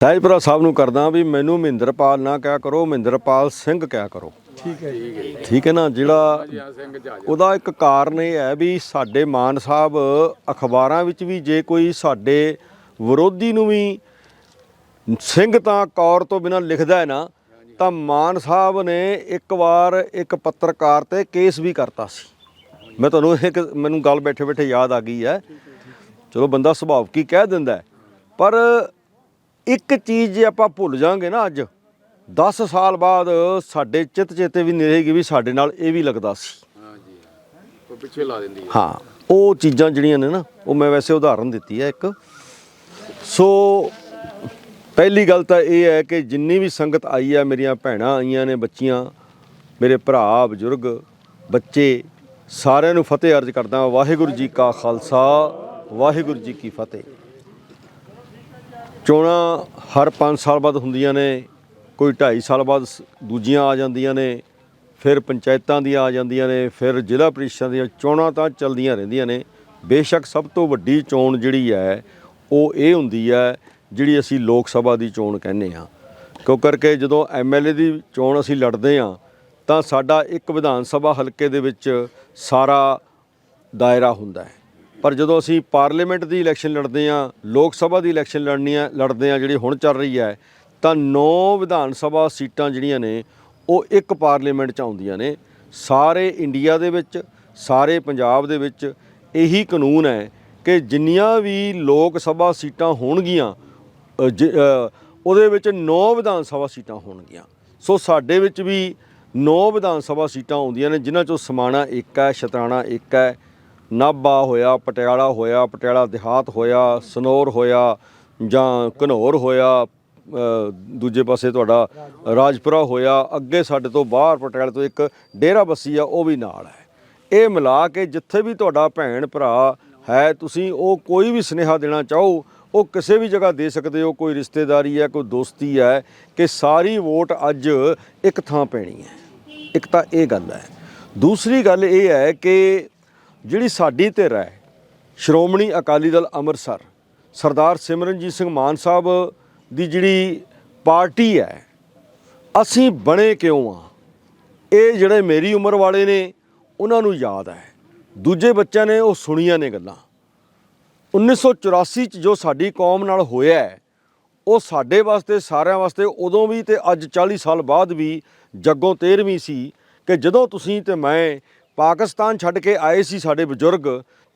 ਸਹਿਜਪੁਰਾ ਸਾਹਿਬ ਨੂੰ ਕਰਦਾ ਵੀ ਮੈਨੂੰ ਮਹਿੰਦਰਪਾਲ ਨਾ ਕਿਹਾ ਕਰੋ ਮਹਿੰਦਰਪਾਲ ਸਿੰਘ ਕਿਹਾ ਕਰੋ। ਠੀਕ ਹੈ ਜੀ। ਠੀਕ ਹੈ ਨਾ? ਜਿਹੜਾ ਉਹਦਾ ਇੱਕ ਕਾਰਨ ਇਹ ਹੈ ਵੀ ਸਾਡੇ ਮਾਨ ਸਾਹਿਬ ਅਖਬਾਰਾਂ ਵਿੱਚ ਵੀ ਜੇ ਕੋਈ ਸਾਡੇ ਵਿਰੋਧੀ ਨੂੰ ਵੀ ਸਿੰਘ ਤਾਂ ਕੌਰ ਤੋਂ ਬਿਨਾਂ ਲਿਖਦਾ ਹੈ ਨਾ ਤਾਂ ਮਾਨ ਸਾਹਿਬ ਨੇ ਇੱਕ ਵਾਰ ਇੱਕ ਪੱਤਰਕਾਰ ਤੇ ਕੇਸ ਵੀ ਕਰਤਾ ਸੀ। ਮੈਂ ਤੁਹਾਨੂੰ ਇੱਕ ਮੈਨੂੰ ਗੱਲ ਬੈਠੇ ਬੈਠੇ ਯਾਦ ਆ ਗਈ ਹੈ। ਚਲੋ ਬੰਦਾ ਸੁਭਾਵ ਕੀ ਕਹਿ ਦਿੰਦਾ। ਪਰ ਇੱਕ ਚੀਜ਼ ਜੇ ਆਪਾਂ ਭੁੱਲ ਜਾਾਂਗੇ ਨਾ ਅੱਜ 10 ਸਾਲ ਬਾਅਦ ਸਾਡੇ ਚਿੱਤ ਚੇਤੇ ਵੀ ਨਹੀਂ ਰਹੇਗੀ ਵੀ ਸਾਡੇ ਨਾਲ ਇਹ ਵੀ ਲੱਗਦਾ ਸੀ। ਹਾਂ ਜੀ ਕੋਈ ਪਿੱਛੇ ਲਾ ਦਿੰਦੀ ਹੈ। ਹਾਂ ਉਹ ਚੀਜ਼ਾਂ ਜਿਹੜੀਆਂ ਨੇ ਨਾ ਉਹ ਮੈਂ ਵੈਸੇ ਉਦਾਹਰਨ ਦਿੱਤੀ ਹੈ ਇੱਕ। ਸੋ ਪਹਿਲੀ ਗੱਲ ਤਾਂ ਇਹ ਹੈ ਕਿ ਜਿੰਨੀ ਵੀ ਸੰਗਤ ਆਈ ਹੈ ਮੇਰੀਆਂ ਭੈਣਾਂ ਆਈਆਂ ਨੇ ਬੱਚੀਆਂ ਮੇਰੇ ਭਰਾ ਬਜ਼ੁਰਗ ਬੱਚੇ ਸਾਰਿਆਂ ਨੂੰ ਫਤਿਹ ਅਰਜ਼ ਕਰਦਾ ਵਾਹਿਗੁਰੂ ਜੀ ਕਾ ਖਾਲਸਾ ਵਾਹਿਗੁਰੂ ਜੀ ਕੀ ਫਤਿਹ। ਚੋਣਾਂ ਹਰ 5 ਸਾਲ ਬਾਅਦ ਹੁੰਦੀਆਂ ਨੇ, ਕੋਈ 2.5 ਸਾਲ ਬਾਅਦ ਸ- ਦੂਜੀਆਂ ਆ ਜਾਂਦੀਆਂ ਨੇ, ਫਿਰ ਪੰਚਾਇਤਾਂ ਦੀਆਂ ਆ ਜਾਂਦੀਆਂ ਨੇ, ਫਿਰ ਜ਼ਿਲ੍ਹਾ ਪ੍ਰੀਸ਼ਦ ਦੀਆਂ ਚੋਣਾਂ ਤਾਂ ਚੱਲਦੀਆਂ ਰਹਿੰਦੀਆਂ ਨੇ। ਬੇਸ਼ੱਕ ਸਭ ਤੋਂ ਵੱਡੀ ਚੋਣ ਜਿਹੜੀ ਹੈ, ਉਹ ਇਹ ਹੁੰਦੀ ਹੈ ਜਿਹੜੀ ਅਸੀਂ ਲੋਕ ਸਭਾ ਦੀ ਚੋਣ ਕਹਿੰਦੇ ਹਾਂ। ਕਿਉਂ ਕਰਕੇ ਜਦੋਂ ਐਮਐਲਏ ਦੀ ਚੋਣ ਅਸੀਂ ਲੜਦੇ ਹਾਂ, ਤਾਂ ਸਾਡਾ ਇੱਕ ਵਿਧਾਨ ਸਭਾ ਹਲਕੇ ਦੇ ਵਿੱਚ ਸਾਰਾ ਦਾਇਰਾ ਹੁੰਦਾ ਹੈ। ਪਰ ਜਦੋਂ ਅਸੀਂ ਪਾਰਲੀਮੈਂਟ ਦੀ ਇਲੈਕਸ਼ਨ ਲੜਦੇ ਹਾਂ, ਲੋਕ ਸਭਾ ਦੀ ਇਲੈਕਸ਼ਨ ਲੜਨੀ ਹੈ, ਲੜਦੇ ਹਾਂ, ਜਿਹੜੀ ਹੁਣ ਚੱਲ ਰਹੀ ਹੈ, ਤਾਂ 9 ਵਿਧਾਨ ਸਭਾ ਸੀਟਾਂ ਜਿਹੜੀਆਂ ਨੇ, ਉਹ ਇੱਕ ਪਾਰਲੀਮੈਂਟ ਚ ਆਉਂਦੀਆਂ ਨੇ। ਸਾਰੇ ਇੰਡੀਆ ਦੇ ਵਿੱਚ, ਸਾਰੇ ਪੰਜਾਬ ਦੇ ਵਿੱਚ ਇਹੀ ਕਾਨੂੰਨ ਹੈ ਕਿ ਜਿੰਨੀਆਂ ਵੀ ਲੋਕ ਸਭਾ ਸੀਟਾਂ ਹੋਣਗੀਆਂ ਜ- ਉਹਦੇ ਵਿੱਚ 9 ਵਿਧਾਨ ਸਭਾ ਸੀਟਾਂ ਹੋਣਗੀਆਂ। ਸੋ ਸਾਡੇ ਵਿੱਚ ਵੀ 9 ਵਿਧਾਨ ਸਭਾ ਸੀਟਾਂ ਆਉਂਦੀਆਂ ਨੇ, ਜਿਨ੍ਹਾਂ ਚੋਂ ਸਮਾਣਾ ਇੱਕ ਹੈ, ਸ਼ਤਰਾਣਾ ਇੱਕ ਹੈ ਨਾਭਾ ਹੋਇਆ, ਪਟਿਆਲਾ ਹੋਇਆ, ਪਟਿਆਲਾ ਦਿਹਾਤ ਹੋਇਆ, ਸਨੌਰ ਹੋਇਆ ਜਾਂ ਘਨੌਰ ਹੋਇਆ ਦੂਜੇ ਪਾਸੇ ਤੁਹਾਡਾ ਰਾਜਪੁਰਾ ਹੋਇਆ, ਅੱਗੇ ਸਾਡੇ ਤੋਂ ਬਾਹਰ ਪਟਿਆਲੇ ਤੋਂ ਇੱਕ ਡੇਰਾ ਬੱਸੀ ਆ, ਉਹ ਵੀ ਨਾਲ ਹੈ। ਇਹ ਮਿਲਾ ਕੇ ਜਿੱਥੇ ਵੀ ਤੁਹਾਡਾ ਭੈਣ ਭਰਾ ਹੈ, ਤੁਸੀਂ ਉਹ ਕੋਈ ਵੀ ਸੁਨੇਹਾ ਦੇਣਾ ਚਾਹੋ, ਉਹ ਕਿਸੇ ਵੀ ਜਗ੍ਹਾ ਦੇ ਸਕਦੇ ਹੋ, ਕੋਈ ਰਿਸ਼ਤੇਦਾਰੀ ਹੈ, ਕੋਈ ਦੋਸਤੀ ਹੈ, ਕਿ ਸਾਰੀ ਵੋਟ ਅੱਜ ਇੱਕ ਥਾਂ ਪੈਣੀ ਹੈ। ਇੱਕ ਤਾਂ ਇਹ ਗੱਲ ਹੈ। ਦੂਸਰੀ ਗੱਲ ਇਹ ਹੈ ਕਿ ਜਿਹੜੀ ਸਾਡੀ ਧਿਰ ਹੈ, ਸ਼੍ਰੋਮਣੀ ਅਕਾਲੀ ਦਲ ਅੰਮ੍ਰਿਤਸਰ, ਸਰਦਾਰ ਸਿਮਰਨਜੀਤ ਸਿੰਘ ਮਾਨ ਸਾਹਿਬ ਦੀ ਜਿਹੜੀ ਪਾਰਟੀ ਹੈ, ਅਸੀਂ ਬਣੇ ਕਿਉਂ ਆ? ਇਹ ਜਿਹੜੇ ਮੇਰੀ ਉਮਰ ਵਾਲੇ ਨੇ, ਉਹਨਾਂ ਨੂੰ ਯਾਦ ਹੈ। ਦੂਜੇ ਬੱਚਿਆਂ ਨੇ ਉਹ ਸੁਣੀਆਂ ਨੇ ਗੱਲਾਂ। 1984 ਚ ਜੋ ਸਾਡੀ ਕੌਮ ਨਾਲ ਹੋਇਆ ਉਹ ਸਾਡੇ ਵਾਸਤੇ, ਸਾਰਿਆਂ ਵਾਸਤੇ ਉਦੋਂ ਵੀ ਤੇ ਅੱਜ 40 ਸਾਲ ਬਾਅਦ ਵੀ ਜੱਗੋਂ 13ਵੀਂ ਸੀ ਕਿ ਜਦੋਂ ਤੁਸੀਂ ਤੇ ਮੈਂ ਪਾਕਿਸਤਾਨ ਛੱਡ ਕੇ ਆਏ ਸੀ ਸਾਡੇ ਬਜ਼ੁਰਗ,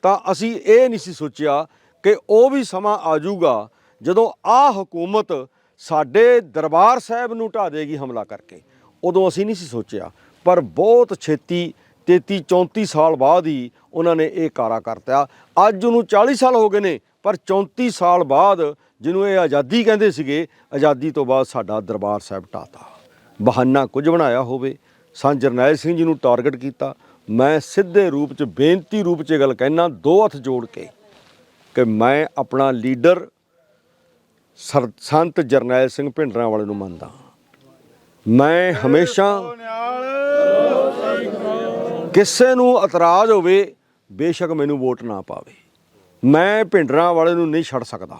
ਤਾਂ ਅਸੀਂ ਇਹ ਨਹੀਂ ਸੀ ਸੋਚਿਆ ਕਿ ਉਹ ਵੀ ਸਮਾਂ ਆ ਜਾਊਗਾ ਜਦੋਂ ਆ ਹਕੂਮਤ ਸਾਡੇ ਦਰਬਾਰ ਸਾਹਿਬ ਨੂੰ ਢਾ ਦੇਗੀ ਹਮਲਾ ਕਰਕੇ। ਉਦੋਂ ਅਸੀਂ ਨਹੀਂ ਸੀ ਸੋਚਿਆ, ਪਰ ਬਹੁਤ ਛੇਤੀ 33 34 ਸਾਲ ਬਾਅਦ ਹੀ ਉਹਨਾਂ ਨੇ ਇਹ ਕਾਰਾ ਕਰਤਾ ਅੱਜ ਉਹਨੂੰ 40 ਸਾਲ ਹੋ ਗਏ ਨੇ, ਪਰ 34 ਸਾਲ ਬਾਅਦ ਜਿਹਨੂੰ ਇਹ ਆਜ਼ਾਦੀ ਕਹਿੰਦੇ ਸੀਗੇ, ਆਜ਼ਾਦੀ ਤੋਂ ਬਾਅਦ ਸਾਡਾ ਦਰਬਾਰ ਸਾਹਿਬ ਢਾਤਾ ਬਹਾਨਾ ਕੁਝ ਬਣਾਇਆ ਹੋਵੇ ਸੰਤ ਜਰਨੈਲ ਸਿੰਘ ਜੀ ਨੂੰ ਟਾਰਗੇਟ ਕੀਤਾ ਮੈਂ ਸਿੱਧੇ ਰੂਪ 'ਚ, ਬੇਨਤੀ ਰੂਪ 'ਚ ਇਹ ਗੱਲ ਕਹਿਣਾ ਦੋ ਹੱਥ ਜੋੜ ਕੇ ਕਿ ਮੈਂ ਆਪਣਾ ਲੀਡਰ ਸਰ- ਸੰਤ ਜਰਨੈਲ ਸਿੰਘ ਭਿੰਡਰਾਂ ਵਾਲੇ ਨੂੰ ਮੰਨਦਾ ਮੈਂ ਹਮੇਸ਼ਾ ਕਿਸੇ ਨੂੰ ਇਤਰਾਜ਼ ਹੋਵੇ, ਬੇਸ਼ੱਕ ਮੈਨੂੰ ਵੋਟ ਨਾ ਪਾਵੇ। ਮੈਂ ਭਿੰਡਰਾਂ ਵਾਲੇ ਨੂੰ ਨਹੀਂ ਛੱਡ ਸਕਦਾ।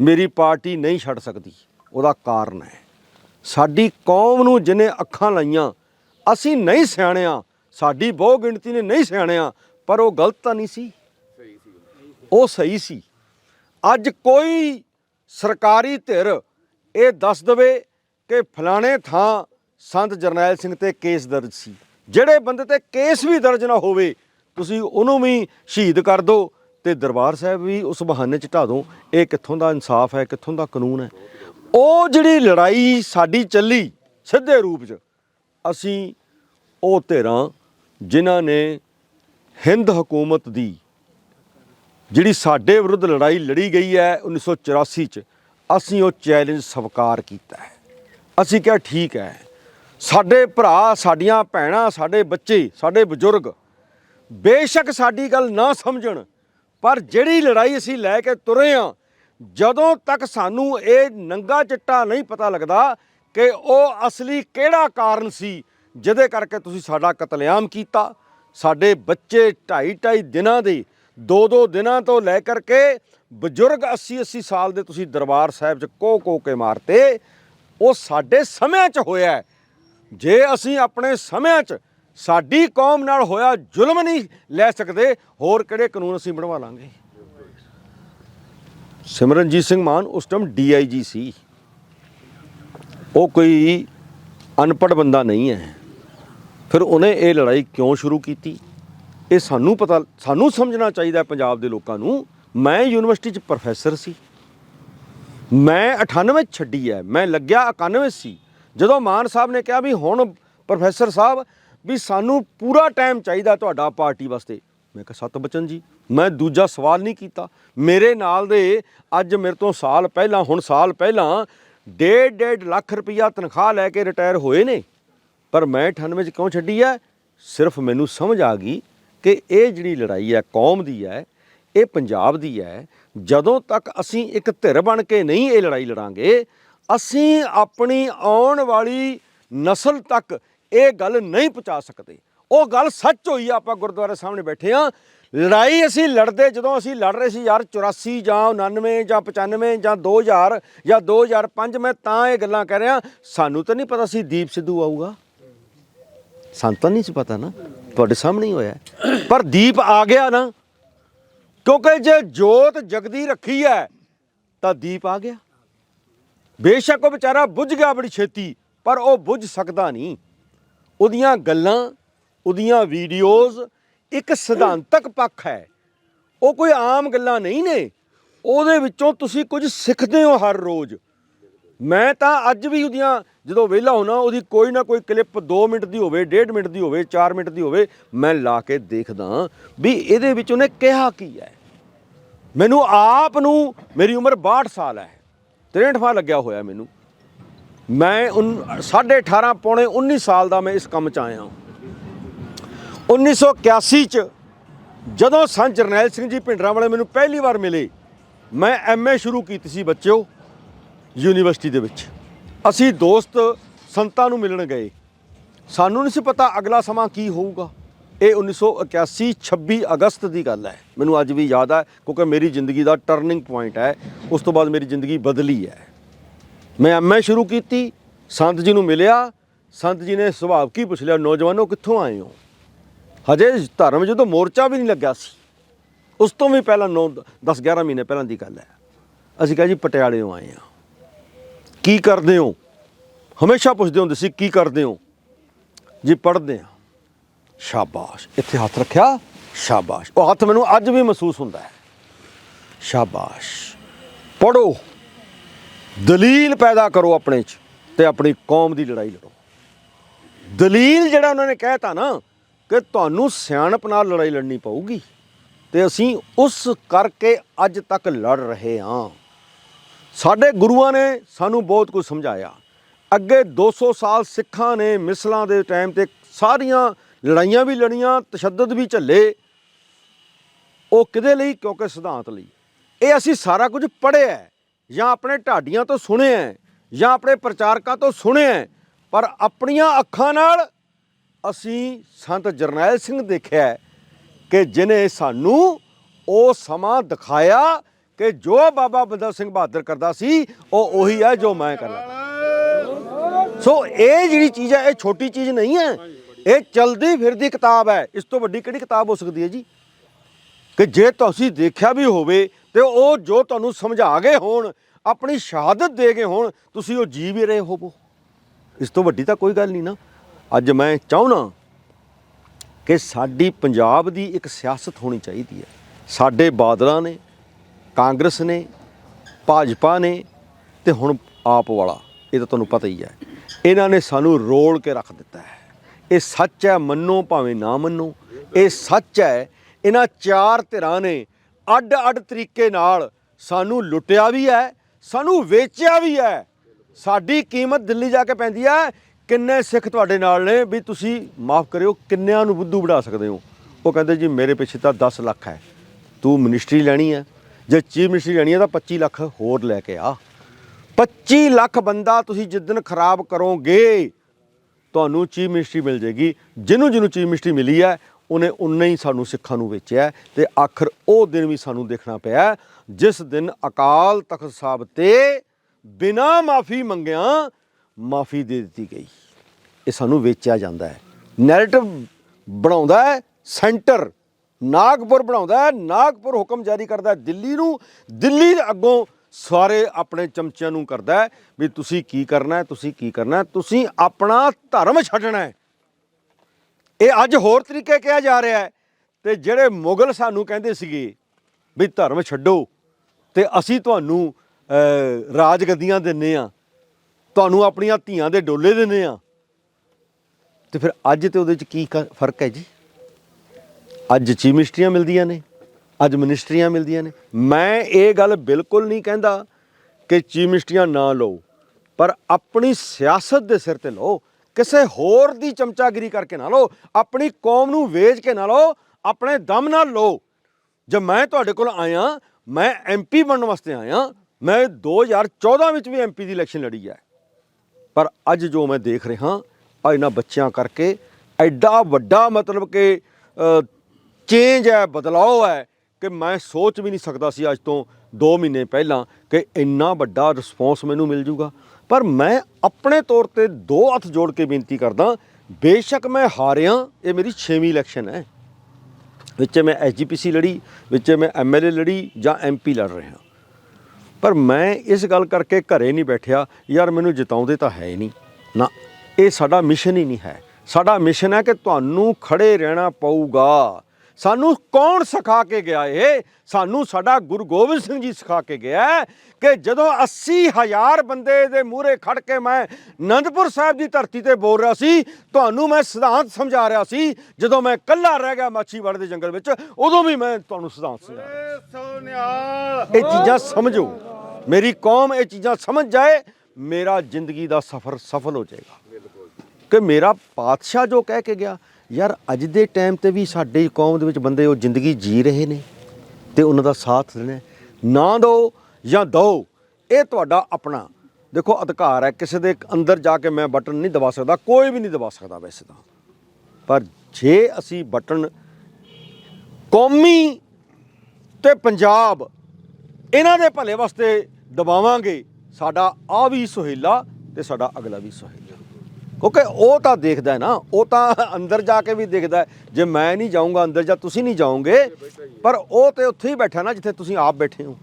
ਮੇਰੀ ਪਾਰਟੀ ਨਹੀਂ ਛੱਡ ਸਕਦੀ। ਉਹਦਾ ਕਾਰਨ ਹੈ। ਸਾਡੀ ਕੌਮ ਨੂੰ ਜਿਹਨੇ ਅੱਖਾਂ ਲਾਈਆਂ, ਅਸੀਂ ਨਹੀਂ ਸਿਆਣਿਆਂ ਸਾਡੀ ਬਹੁ ਗਿਣਤੀ ਨੇ ਨਹੀਂ ਸਿਆਣਿਆ, ਪਰ ਉਹ ਗਲਤ ਤਾਂ ਨਹੀਂ ਸੀ। ਉਹ ਸਹੀ ਸੀ। ਅੱਜ ਕੋਈ ਸਰਕਾਰੀ ਧਿਰ ਇਹ ਦੱਸ ਦਵੇ ਕਿ ਫਲਾਣੇ ਥਾਂ ਸੰਤ ਜਰਨੈਲ ਸਿੰਘ ਤੇ ਕੇਸ ਦਰਜ ਸੀ। ਜਿਹੜੇ ਬੰਦੇ ਤੇ ਕੇਸ ਵੀ ਦਰਜ ਨਾ ਹੋਵੇ, ਤੁਸੀਂ ਉਹਨੂੰ ਵੀ ਸ਼ਹੀਦ ਕਰ ਦਿਓ ਤੇ ਦਰਬਾਰ ਸਾਹਿਬ ਵੀ ਉਸ ਬਹਾਨੇ ਚ ਢਾ ਦਿਓ ਇਹ ਕਿੱਥੋਂ ਦਾ ਇਨਸਾਫ ਹੈ, ਕਿੱਥੋਂ ਦਾ ਕਾਨੂੰਨ ਹੈ। ਉਹ ਜਿਹੜੀ ਲੜਾਈ ਸਾਡੀ ਚੱਲੀ ਸਿੱਧੇ ਰੂਪ 'ਚ, ਅਸੀਂ ਉਹ ਧਿਰਾਂ ਜਿਨ੍ਹਾਂ ਨੇ ਹਿੰਦ ਹਕੂਮਤ ਦੀ ਜਿਹੜੀ ਸਾਡੇ ਵਿਰੁੱਧ ਲੜਾਈ ਲੜੀ ਗਈ ਹੈ 1984 ਚ, ਅਸੀਂ ਉਹ ਚੈਲੰਜ ਸਵੀਕਾਰ ਕੀਤਾ ਹੈ। ਅਸੀਂ ਕਿਹਾ ਠੀਕ ਹੈ। ਸਾਡੇ ਭਰਾ, ਸਾਡੀਆਂ ਭੈਣਾਂ, ਸਾਡੇ ਬੱਚੇ, ਸਾਡੇ ਬਜ਼ੁਰਗ ਬੇਸ਼ੱਕ ਸਾਡੀ ਗੱਲ ਨਾ ਸਮਝਣ, ਪਰ ਜਿਹੜੀ ਲੜਾਈ ਅਸੀਂ ਲੈ ਕੇ ਤੁਰੇ ਆ ਜਦੋਂ ਤੱਕ ਸਾਨੂੰ ਇਹ ਨੰਗਾ ਚਿੱਟਾ ਨਹੀਂ ਪਤਾ ਲੱਗਦਾ ਕਿ ਉਹ ਅਸਲੀ ਕਿਹੜਾ ਕਾਰਨ ਸੀ ਜਿਹਦੇ ਕਰਕੇ ਤੁਸੀਂ ਸਾਡਾ ਕਤਲੇਆਮ ਕੀਤਾ। ਸਾਡੇ ਬੱਚੇ ਢਾਈ ਢਾਈ ਦਿਨਾਂ ਦੇ, ਦੋ ਦੋ ਦਿਨਾਂ ਤੋਂ ਲੈ ਕਰਕੇ ਬਜ਼ੁਰਗ 80 80 ਸਾਲ ਦੇ ਤੁਸੀਂ ਦਰਬਾਰ ਸਾਹਿਬ 'ਚ ਕੋ ਕੋ ਕੇ ਮਾਰਤੇ, ਉਹ ਸਾਡੇ ਸਮਿਆਂ 'ਚ ਹੋਇਆ ਜੇ ਅਸੀਂ ਆਪਣੇ ਸਮਿਆਂ 'ਚ ਸਾਡੀ ਕੌਮ ਨਾਲ ਹੋਇਆ ਜ਼ੁਲਮ ਨਹੀਂ ਲੈ ਸਕਦੇ, ਹੋਰ ਕਿਹੜੇ ਕਾਨੂੰਨ ਅਸੀਂ ਬਣਵਾ ਲਾਂਗੇ? ਸਿਮਰਨਜੀਤ ਸਿੰਘ ਮਾਨ ਉਸ ਟਾਈਮ ਡੀਆਈਜੀ ਸੀ। ਉਹ ਕੋਈ ਅਨਪੜ੍ਹ ਬੰਦਾ ਨਹੀਂ ਹੈ। ਫਿਰ ਉਹਨੇ ਇਹ ਲੜਾਈ ਕਿਉਂ ਸ਼ੁਰੂ ਕੀਤੀ? ਇਹ ਸਾਨੂੰ ਪਤਾ, ਸਾਨੂੰ ਸਮਝਣਾ ਚਾਹੀਦਾ ਪੰਜਾਬ ਦੇ ਲੋਕਾਂ ਨੂੰ, ਮੈਂ ਯੂਨੀਵਰਸਿਟੀ 'ਚ ਪ੍ਰੋਫੈਸਰ ਸੀ। ਮੈਂ 98 ਛੱਡੀ ਹੈ, ਮੈਂ ਲੱਗਿਆ 91 ਸੀ। ਜਦੋਂ ਮਾਨ ਸਾਹਿਬ ਨੇ ਕਿਹਾ ਵੀ ਹੁਣ ਪ੍ਰੋਫੈਸਰ ਸਾਹਿਬ ਵੀ ਸਾਨੂੰ ਪੂਰਾ ਟਾਈਮ ਚਾਹੀਦਾ ਤੁਹਾਡਾ ਪਾਰਟੀ ਵਾਸਤੇ, ਮੈਂ ਕਿਹਾ, ਸਤ ਬਚਨ ਜੀ, ਮੈਂ ਦੂਜਾ ਸਵਾਲ ਨਹੀਂ ਕੀਤਾ। ਮੇਰੇ ਨਾਲ ਦੇ ਅੱਜ ਮੇਰੇ ਤੋਂ ਸਾਲ ਪਹਿਲਾਂ, ਹੁਣ ਸਾਲ ਪਹਿਲਾਂ ਡੇਢ ਡੇਢ ਲੱਖ ਰੁਪਈਆ ਤਨਖਾਹ ਲੈ ਕੇ ਰਿਟਾਇਰ ਹੋਏ ਨੇ। ਪਰ ਮੈਂ 98 ਚ ਕਿਉਂ ਛੱਡੀ ਹੈ ਸਿਰਫ ਮੈਨੂੰ ਸਮਝ ਆ ਗਈ ਕਿ ਇਹ ਜਿਹੜੀ ਲੜਾਈ ਹੈ ਕੌਮ ਦੀ ਹੈ ਇਹ ਪੰਜਾਬ ਦੀ ਹੈ ਜਦੋਂ ਤੱਕ ਅਸੀਂ ਇੱਕ ਧਿਰ ਬਣ ਕੇ ਨਹੀਂ ਇਹ ਲੜਾਈ ਲੜਾਂਗੇ, ਅਸੀਂ ਆਪਣੀ ਆਉਣ ਵਾਲੀ ਨਸਲ ਤੱਕ ਇਹ ਗੱਲ ਨਹੀਂ ਪਹੁੰਚਾ ਸਕਦੇ। ਉਹ ਗੱਲ ਸੱਚ ਹੋਈ ਆ, ਆਪਾਂ ਗੁਰਦੁਆਰੇ ਸਾਹਮਣੇ ਬੈਠੇ ਆ। ਲੜਾਈ ਅਸੀਂ ਲੜਦੇ, ਜਦੋਂ ਅਸੀਂ ਲੜ ਰਹੇ ਸੀ ਯਾਰ 84 ਜਾਂ 99 ਜਾਂ 95 ਜਾਂ 2000 ਜਾਂ 2005 ਮੈਂ ਤਾਂ ਇਹ ਗੱਲਾਂ ਕਹਿ ਰਿਹਾ, ਸਾਨੂੰ ਤਾਂ ਨਹੀਂ ਪਤਾ ਸੀ ਦੀਪ ਸਿੱਧੂ ਆਊਗਾ। ਸਾਨੂੰ ਤਾਂ ਨਹੀਂ ਸੀ ਪਤਾ ਨਾ, ਤੁਹਾਡੇ ਸਾਹਮਣੇ ਹੀ ਹੋਇਆ ਪਰ ਦੀਪ ਆ ਗਿਆ ਨਾ, ਕਿਉਂਕਿ ਜੇ ਜੋਤ ਜਗਦੀ ਰੱਖੀ ਹੈ, ਤਾਂ ਦੀਪ ਆ ਗਿਆ। ਬੇਸ਼ੱਕ ਉਹ ਵਿਚਾਰਾ ਬੁੱਝ ਗਿਆ ਬੜੀ ਛੇਤੀ, ਪਰ ਉਹ ਬੁੱਝ ਸਕਦਾ ਨਹੀਂ। ਉਹਦੀਆਂ ਗੱਲਾਂ, ਉਹਦੀਆਂ ਵੀਡੀਓਜ਼ ਇੱਕ ਸਿਧਾਂਤਕ ਪੱਖ ਹੈ। ਉਹ ਕੋਈ ਆਮ ਗੱਲਾਂ ਨਹੀਂ ਨੇ। ਉਹਦੇ ਵਿੱਚੋਂ ਤੁਸੀਂ ਕੁਝ ਸਿੱਖਦੇ ਹੋ ਹਰ ਰੋਜ਼। ਮੈਂ ਤਾਂ ਅੱਜ ਵੀ ਉਹਦੀਆਂ ਜਦੋਂ ਵਿਹਲਾ ਹੋਣਾ, ਉਹਦੀ ਕੋਈ ਨਾ ਕੋਈ ਕਲਿੱਪ 2 ਮਿੰਟ ਦੀ ਹੋਵੇ 1.5 ਮਿੰਟ ਦੀ ਹੋਵੇ 4 ਮਿੰਟ ਦੀ ਹੋਵੇ, ਮੈਂ ਲਾ ਕੇ ਦੇਖਦਾ ਵੀ ਇਹਦੇ ਵਿੱਚ ਉਹਨੇ ਕਿਹਾ ਕੀ ਹੈ। ਮੈਨੂੰ ਆਪ ਨੂੰ ਮੇਰੀ ਉਮਰ 62 ਸਾਲ ਹੈ 63ਵਾਂ ਲੱਗਿਆ ਹੋਇਆ ਮੈਨੂੰ। ਮੈਂ 18.5 ਪੌਣੇ 19 ਸਾਲ ਦਾ ਮੈਂ ਇਸ ਕੰਮ 'ਚ ਆਇਆ 1981 ਚ ਜਦੋਂ ਸੰਤ ਜਰਨੈਲ ਸਿੰਘ ਜੀ ਭਿੰਡਰਾਂ ਵਾਲੇ ਮੈਨੂੰ ਪਹਿਲੀ ਵਾਰ ਮਿਲੇ, ਮੈਂ ਐਮਏ ਸ਼ੁਰੂ ਕੀਤੀ ਸੀ ਬੱਚਿਓ। ਯੂਨੀਵਰਸਿਟੀ ਦੇ ਵਿੱਚ। ਅਸੀਂ ਦੋਸਤ ਸੰਤਾਂ ਨੂੰ ਮਿਲਣ ਗਏ। ਸਾਨੂੰ ਨਹੀਂ ਸੀ ਪਤਾ ਅਗਲਾ ਸਮਾਂ ਕੀ ਹੋਊਗਾ। ਇਹ 1981 26 ਅਗਸਤ ਦੀ ਗੱਲ ਹੈ। ਮੈਨੂੰ ਅੱਜ ਵੀ ਯਾਦ ਹੈ, ਕਿਉਂਕਿ ਮੇਰੀ ਜ਼ਿੰਦਗੀ ਦਾ ਟਰਨਿੰਗ ਪੁਆਇੰਟ ਹੈ। ਉਸ ਤੋਂ ਬਾਅਦ ਮੇਰੀ ਜ਼ਿੰਦਗੀ ਬਦਲੀ ਹੈ। ਮੈਂ ਐਮਏ ਸ਼ੁਰੂ ਕੀਤੀ, ਸੰਤ ਜੀ ਨੂੰ ਮਿਲਿਆ। ਸੰਤ ਜੀ ਨੇ ਸੁਭਾਅ ਕੀ ਪੁੱਛ ਲਿਆ, ਨੌਜਵਾਨੋ, ਕਿੱਥੋਂ ਆਏ ਹੋ? ਹਜੇ ਧਰਮ ਜਦੋਂ ਮੋਰਚਾ ਵੀ ਨਹੀਂ ਲੱਗਿਆ ਸੀ, ਉਸ ਤੋਂ ਵੀ ਪਹਿਲਾਂ 9 10 11 ਮਹੀਨੇ ਪਹਿਲਾਂ ਦੀ ਗੱਲ ਹੈ। ਅਸੀਂ ਕਿਹਾ ਜੀ, ਪਟਿਆਲੇੋਂ ਆਏ ਹਾਂ। ਕੀ ਕਰਦੇ ਹੋ? ਹਮੇਸ਼ਾ ਪੁੱਛਦੇ ਹੁੰਦੇ ਸੀ, ਕੀ ਕਰਦੇ ਹੋ? ਜੀ ਪੜ੍ਹਦੇ ਆ ਸ਼ਾਬਾਸ਼। ਇੱਥੇ ਹੱਥ ਰੱਖਿਆ? ਸ਼ਾਬਾਸ਼। ਉਹ ਹੱਥ ਮੈਨੂੰ ਅੱਜ ਵੀ ਮਹਿਸੂਸ ਹੁੰਦਾ ਹੈ। ਸ਼ਾਬਾਸ਼। ਪੜੋ ਦਲੀਲ ਪੈਦਾ ਕਰੋ ਆਪਣੇ ਚ ਤੇ ਆਪਣੀ ਕੌਮ ਦੀ ਲੜਾਈ ਲੜੋ। ਦਲੀਲ ਜਿਹੜਾ ਉਹਨਾਂ ਨੇ ਕਹਿਤਾ ਨਾ ਕਿ ਤੁਹਾਨੂੰ ਸਿਆਣਪ ਨਾਲ ਲੜਾਈ ਲੜਨੀ ਪਊਗੀ ਤੇ ਅਸੀਂ ਉਸ ਕਰਕੇ ਅੱਜ ਤੱਕ ਲੜ ਰਹੇ ਹਾਂ। ਸਾਡੇ ਗੁਰੂਆਂ ਨੇ ਸਾਨੂੰ ਬਹੁਤ ਕੁਝ ਸਮਝਾਇਆ। ਅੱਗੇ 200 ਸਾਲ ਸਿੱਖਾਂ ਨੇ ਮਿਸਲਾਂ ਦੇ ਟਾਈਮ ਤੇ ਸਾਰੀਆਂ ਲੜਾਈਆਂ ਵੀ ਲੜੀਆਂ ਤਸ਼ੱਦਦ ਵੀ ਝੱਲੇ। ਉਹ ਕਿਹਦੇ ਲਈ? ਕਿਉਂਕਿ ਸਿਧਾਂਤ ਲਈ। ਇਹ ਅਸੀਂ ਸਾਰਾ ਕੁਝ ਪੜ੍ਹਿਆ ਜਾਂ ਆਪਣੇ ਢਾਡੀਆਂ ਤੋਂ ਸੁਣਿਆ ਹੈ, ਜਾਂ ਆਪਣੇ ਪ੍ਰਚਾਰਕਾਂ ਤੋਂ ਸੁਣਿਆ ਪਰ ਆਪਣੀਆਂ ਅੱਖਾਂ ਨਾਲ ਅਸੀਂ ਸੰਤ ਜਰਨੈਲ ਸਿੰਘ ਦੇਖਿਆ ਕਿ ਜਿਨੇ ਸਾਨੂੰ ਉਹ ਸਮਾਂ ਦਿਖਾਇਆ ਕਿ ਜੋ ਬਾਬਾ ਬੰਦਾ ਸਿੰਘ ਬਹਾਦਰ ਕਰਦਾ ਸੀ, ਉਹ ਉਹੀ ਹੈ ਜੋ ਮੈਂ ਕਰਦਾ ਸੋ ਇਹ ਜਿਹੜੀ ਚੀਜ਼ ਹੈ ਇਹ ਛੋਟੀ ਚੀਜ਼ ਨਹੀਂ ਹੈ ਇਹ ਚਲਦੀ ਫਿਰਦੀ ਕਿਤਾਬ ਹੈ ਇਸ ਤੋਂ ਵੱਡੀ ਕਿਹੜੀ ਕਿਤਾਬ ਹੋ ਸਕਦੀ ਹੈ ਜੀ? ਕਿ ਜੇ ਤੁਸੀਂ ਦੇਖਿਆ ਵੀ ਹੋਵੇ ਤੇ ਉਹ ਜੋ ਤੁਹਾਨੂੰ ਸਮਝਾ ਗਏ ਹੋਣ, ਆਪਣੀ ਸ਼ਹਾਦਤ ਦੇ ਗਏ ਹੋਣ, ਤੁਸੀਂ ਉਹ ਜੀ ਵੀ ਰਹੇ ਹੋਵੋ। ਇਸ ਤੋਂ ਵੱਡੀ ਤਾਂ ਕੋਈ ਗੱਲ ਨਹੀਂ ਨਾ। ਅੱਜ ਮੈਂ ਚਾਹੁੰਨਾ ਕਿ ਸਾਡੀ ਪੰਜਾਬ ਦੀ ਇੱਕ ਸਿਆਸਤ ਹੋਣੀ ਚਾਹੀਦੀ ਹੈ। ਸਾਡੇ ਬਾਦਲਾਂ ਨੇ ਕਾਂਗਰਸ ਨੇ, ਭਾਜਪਾ ਨੇ ਤੇ ਹੁਣ ਆਪ ਵਾਲਾ, ਇਹ ਤਾਂ ਤੁਹਾਨੂੰ ਪਤਾ ਹੀ ਹੈ। ਇਹਨਾਂ ਨੇ ਸਾਨੂੰ ਰੋਲ ਕੇ ਰੱਖ ਦਿੱਤਾ ਹੈ। ਇਹ ਸੱਚ ਹੈ, ਮੰਨੋ ਭਾਵੇਂ ਨਾ ਮੰਨੋ। ਇਹ ਸੱਚ ਹੈ, ਇਹਨਾਂ ਚਾਰ ਧਿਰਾਂ ਨੇ ਅੱਡ-ਅੱਡ ਤਰੀਕੇ ਨਾਲ ਸਾਨੂੰ ਲੁੱਟਿਆ ਵੀ ਹੈ, ਸਾਨੂੰ ਵੇਚਿਆ ਵੀ ਹੈ। ਸਾਡੀ ਕੀਮਤ ਦਿੱਲੀ ਜਾ ਕੇ ਪੈਂਦੀ ਹੈ। ਕਿੰਨੇ ਸਿੱਖ ਤੁਹਾਡੇ ਨਾਲ ਨੇ ਵੀ ਤੁਸੀਂ ਮਾਫ ਕਰਿਓ, ਕਿੰਨਿਆਂ ਨੂੰ ਬੁੱਧੂ ਬਣਾ ਸਕਦੇ ਹੋ? ਉਹ ਕਹਿੰਦੇ ਜੀ, ਮੇਰੇ ਪਿੱਛੇ ਤਾਂ 10 ਲੱਖ ਹੈ। ਤੂੰ ਮਿਨਿਸਟਰੀ ਲੈਣੀ ਹੈ। ਜੇ ਚੀਫ ਮਿਨਿਸਟਰੀ ਲੈਣੀ ਹੈ ਤਾਂ 25 ਲੱਖ ਹੋਰ ਲੈ ਕੇ ਆ। 25 ਲੱਖ ਬੰਦਾ ਤੁਸੀਂ ਜਿੱਦਨ ਖਰਾਬ ਕਰੋਗੇ, ਤੁਹਾਨੂੰ ਚੀਫ ਮਿਨਿਸਟਰੀ ਮਿਲ ਜੇਗੀ ਜਿਹਨੂੰ ਜਿਹਨੂੰ ਚੀਫ ਮਿਨਿਸਟਰੀ ਮਿਲੀ ਹੈ, ਉਹਨੇ ਉਨਾ ਹੀ ਸਾਨੂੰ ਸਿੱਖਾਂ ਨੂੰ ਵੇਚਿਆ ਤੇ ਆਖਰ ਉਹ ਦਿਨ ਵੀ ਸਾਨੂੰ ਦੇਖਣਾ ਪਿਆ ਜਿਸ ਦਿਨ ਅਕਾਲ ਤਖਤ ਸਾਹਿਬ ਤੇ ਬਿਨਾ ਮਾਫੀ ਮੰਗਿਆ ਮਾਫੀ ਦੇ ਦਿੱਤੀ ਗਈ। ਇਹ ਸਾਨੂੰ ਵੇਚਿਆ ਜਾਂਦਾ ਹੈ। ਨੈਰੇਟਿਵ ਬਣਾਉਂਦਾ ਹੈ, ਸੈਂਟਰ ਨਾਗਪੁਰ ਬਣਾਉਂਦਾ ਹੈ। ਨਾਗਪੁਰ ਹੁਕਮ ਜਾਰੀ ਕਰਦਾ ਹੈ ਦਿੱਲੀ ਨੂੰ। ਦਿੱਲੀ ਦੇ ਅੱਗੋਂ ਸਾਰੇ ਆਪਣੇ ਚਮਚਿਆਂ ਨੂੰ ਕਰਦਾ ਹੈ ਵੀ ਤੁਸੀਂ ਕੀ ਕਰਨਾ ਹੈ, ਤੁਸੀਂ ਕੀ ਕਰਨਾ ਹੈ। ਤੁਸੀਂ ਆਪਣਾ ਧਰਮ ਛੱਡਣਾ ਹੈ। ਇਹ ਅੱਜ ਹੋਰ ਤਰੀਕੇ ਕਿਹਾ ਜਾ ਰਿਹਾ ਹੈ ਤੇ ਜਿਹੜੇ ਮੁਗਲ ਸਾਨੂੰ ਕਹਿੰਦੇ ਸੀਗੇ ਵੀ ਧਰਮ ਛੱਡੋ ਤੇ ਅਸੀਂ ਤੁਹਾਨੂੰ ਰਾਜਗੱਦੀਆਂ ਰਾਜ ਗੱਦੀਆਂ ਦਿੰਨੇ ਆ ਤੁਹਾਨੂੰ ਆਪਣੀਆਂ ਧੀਆਂ ਦੇ ਡੋਲੇ ਦਿੰਨੇ ਆ ਤੇ ਫਿਰ ਅੱਜ ਤੇ ਉਹਦੇ ਚ ਕੀ ਕ- ਫ਼ਰਕ ਹੈ ਜੀ? ਅੱਜ ਚੀਫ ਮਿਨਿਸਟਰੀਆਂ ਮਿਲਦੀਆਂ ਨੇ, ਅੱਜ ਮਿਨਿਸਟਰੀਆਂ ਮਿਲਦੀਆਂ ਨੇ। ਮੈਂ ਇਹ ਗੱਲ ਬਿਲਕੁਲ ਨਹੀਂ ਕਹਿੰਦਾ ਕਿ ਚੀਫ ਮਿਨਿਸਟਰੀਆਂ ਨਾ ਲਓ, ਪਰ ਆਪਣੀ ਸਿਆਸਤ ਦੇ ਸਿਰ ਤੇ ਲਓ, ਕਿਸੇ ਹੋਰ ਦੀ ਚਮਚਾਗਿਰੀ ਕਰਕੇ ਨਾ ਲਓ, ਆਪਣੀ ਕੌਮ ਨੂੰ ਵੇਚ ਕੇ ਨਾ ਲਓ, ਆਪਣੇ ਦਮ ਨਾਲ ਲਓ। ਜੇ ਮੈਂ ਤੁਹਾਡੇ ਕੋਲ ਆਇਆ, ਮੈਂ ਐਮਪੀ ਬਣਨ ਵਾਸਤੇ ਆਇਆ, ਮੈਂ 2014 ਵਿੱਚ ਵੀ ਐਮਪੀ ਦੀ ਇਲੈਕਸ਼ਨ ਲੜੀ ਹੈ। ਪਰ ਅੱਜ ਜੋ ਮੈਂ ਦੇਖ ਰਿਹਾ ਆ ਇਹਨਾਂ ਬੱਚਿਆਂ ਕਰਕੇ ਐਡਾ ਵੱਡਾ ਮਤਲਬ ਕਿ ਚੇਂਜ ਹੈ ਬਦਲਾਅ ਹੈ ਕਿ ਮੈਂ ਸੋਚ ਵੀ ਨਹੀਂ ਸਕਦਾ ਸੀ ਅੱਜ ਤੋਂ 2 ਮਹੀਨੇ ਪਹਿਲਾਂ ਕਿ ਇੰਨਾ ਵੱਡਾ ਰਿਸਪੌਂਸ ਮੈਨੂੰ ਮਿਲ ਜੂਗਾ। ਪਰ ਮੈਂ ਆਪਣੇ ਤੌਰ ਤੇ ਦੋ ਹੱਥ ਜੋੜ ਕੇ ਬੇਨਤੀ ਕਰਦਾ, ਬੇਸ਼ੱਕ ਮੈਂ ਹਾਰਿਆ, ਇਹ ਮੇਰੀ 6ਵੀਂ ਇਲੈਕਸ਼ਨ ਹੈ। ਵਿੱਚ ਮੈਂ ਐਸਜੀਪੀਸੀ ਲੜੀ, ਵਿੱਚ ਮੈਂ ਐਮਐਲਏ ਲੜੀ ਜਾਂ ਐਮਪੀ ਲੜ ਰਿਹਾ। ਪਰ ਮੈਂ ਇਸ ਗੱਲ ਕਰਕੇ ਘਰੇ ਨਹੀਂ ਬੈਠਿਆ, ਯਾਰ ਮੈਨੂੰ ਜਿਤਾਉਂਦੇ ਤਾਂ ਹੈ ਹੀ ਨਹੀਂ। ਨਾ, ਇਹ ਸਾਡਾ ਮਿਸ਼ਨ ਹੀ ਨਹੀਂ ਹੈ। ਸਾਡਾ ਮਿਸ਼ਨ ਹੈ ਕਿ ਤੁਹਾਨੂੰ ਖੜੇ ਰਹਿਣਾ ਪਊਗਾ। ਸਾਨੂੰ ਕੌਣ ਸਿਖਾ ਕੇ ਗਿਆ ਇਹ? ਸਾਨੂੰ ਸਾਡਾ ਗੁਰੂ ਗੋਬਿੰਦ ਸਿੰਘ ਜੀ ਸਿਖਾ ਕੇ ਗਿਆ ਕਿ ਜਦੋਂ 80000 ਬੰਦੇ ਦੇ ਮੂਹਰੇ ਖੜ ਕੇ ਮੈਂ ਅਨੰਦਪੁਰ ਸਾਹਿਬ ਦੀ ਧਰਤੀ ਤੇ ਬੋਲ ਰਿਹਾ ਸੀ ਤੁਹਾਨੂੰ ਮੈਂ ਸਿਧਾਂਤ ਸਮਝਾ ਰਿਹਾ ਸੀ ਜਦੋਂ ਮੈਂ ਇਕੱਲਾ ਰਹਿ ਗਿਆ ਮਾਛੀਵਾੜੇ ਦੇ ਜੰਗਲ ਵਿੱਚ ਉਦੋਂ ਵੀ ਮੈਂ ਤੁਹਾਨੂੰ ਸਿਧਾਂਤ ਸਮਝਾ ਰਿਹਾ ਇਹ ਚੀਜ਼ਾਂ ਸਮਝੋ। ਮੇਰੀ ਕੌਮ ਇਹ ਚੀਜ਼ਾਂ ਸਮਝ ਜਾਏ ਮੇਰਾ ਜ਼ਿੰਦਗੀ ਦਾ ਸਫ਼ਰ ਸਫਲ ਹੋ ਜਾਏਗਾ। ਕਿ ਮੇਰਾ ਪਾਤਸ਼ਾਹ ਜੋ ਕਹਿ ਕੇ ਗਿਆ ਯਾਰ ਅੱਜ ਦੇ ਟਾਈਮ ਤੇ ਵੀ ਸਾਡੇ ਕੌਮ ਦੇ ਵਿੱਚ ਬੰਦੇ ਉਹ ਜ਼ਿੰਦਗੀ ਜੀ ਰਹੇ ਨੇ ਤੇ ਉਹਨਾਂ ਦਾ ਸਾਥ ਦੇਣਾ ਨਾ ਦਿਓ ਜਾਂ ਦਿਓ ਇਹ ਤੁਹਾਡਾ ਆਪਣਾ। ਦੇਖੋ, ਅਧਿਕਾਰ ਹੈ, ਕਿਸੇ ਦੇ ਅੰਦਰ ਜਾ ਕੇ ਮੈਂ ਬਟਨ ਨਹੀਂ ਦਬਾ ਸਕਦਾ, ਕੋਈ ਵੀ ਨਹੀਂ ਦਬਾ ਸਕਦਾ ਵੈਸੇ ਤਾਂ। ਪਰ ਜੇ ਅਸੀਂ ਬਟਨ ਕੌਮੀ ਤੇ ਪੰਜਾਬ ਇਹਨਾਂ ਦੇ ਭਲੇ ਵਾਸਤੇ ਦਬਾਵਾਂਗੇ, ਸਾਡਾ ਆ ਵੀ ਸੁਹੇਲਾ ਤੇ ਸਾਡਾ ਅਗਲਾ ਵੀ ਸੁਹੇਲਾ। ਕਿਉਂਕਿ ਉਹ ਤਾਂ ਦੇਖਦਾ ਨਾ ਉਹ ਤਾਂ ਅੰਦਰ ਜਾ ਕੇ ਵੀ ਦੇਖਦਾ ਜੇ ਮੈਂ ਨਹੀਂ ਜਾਊਂਗਾ ਅੰਦਰ ਜਾਂ ਤੁਸੀਂ ਨਹੀਂ ਜਾਓਗੇ ਪਰ ਉਹ ਤੇ ਉੱਥੇ ਹੀ ਬੈਠਾ ਨਾ ਜਿੱਥੇ ਤੁਸੀਂ ਆਪ ਬੈਠੇ ਹੋ।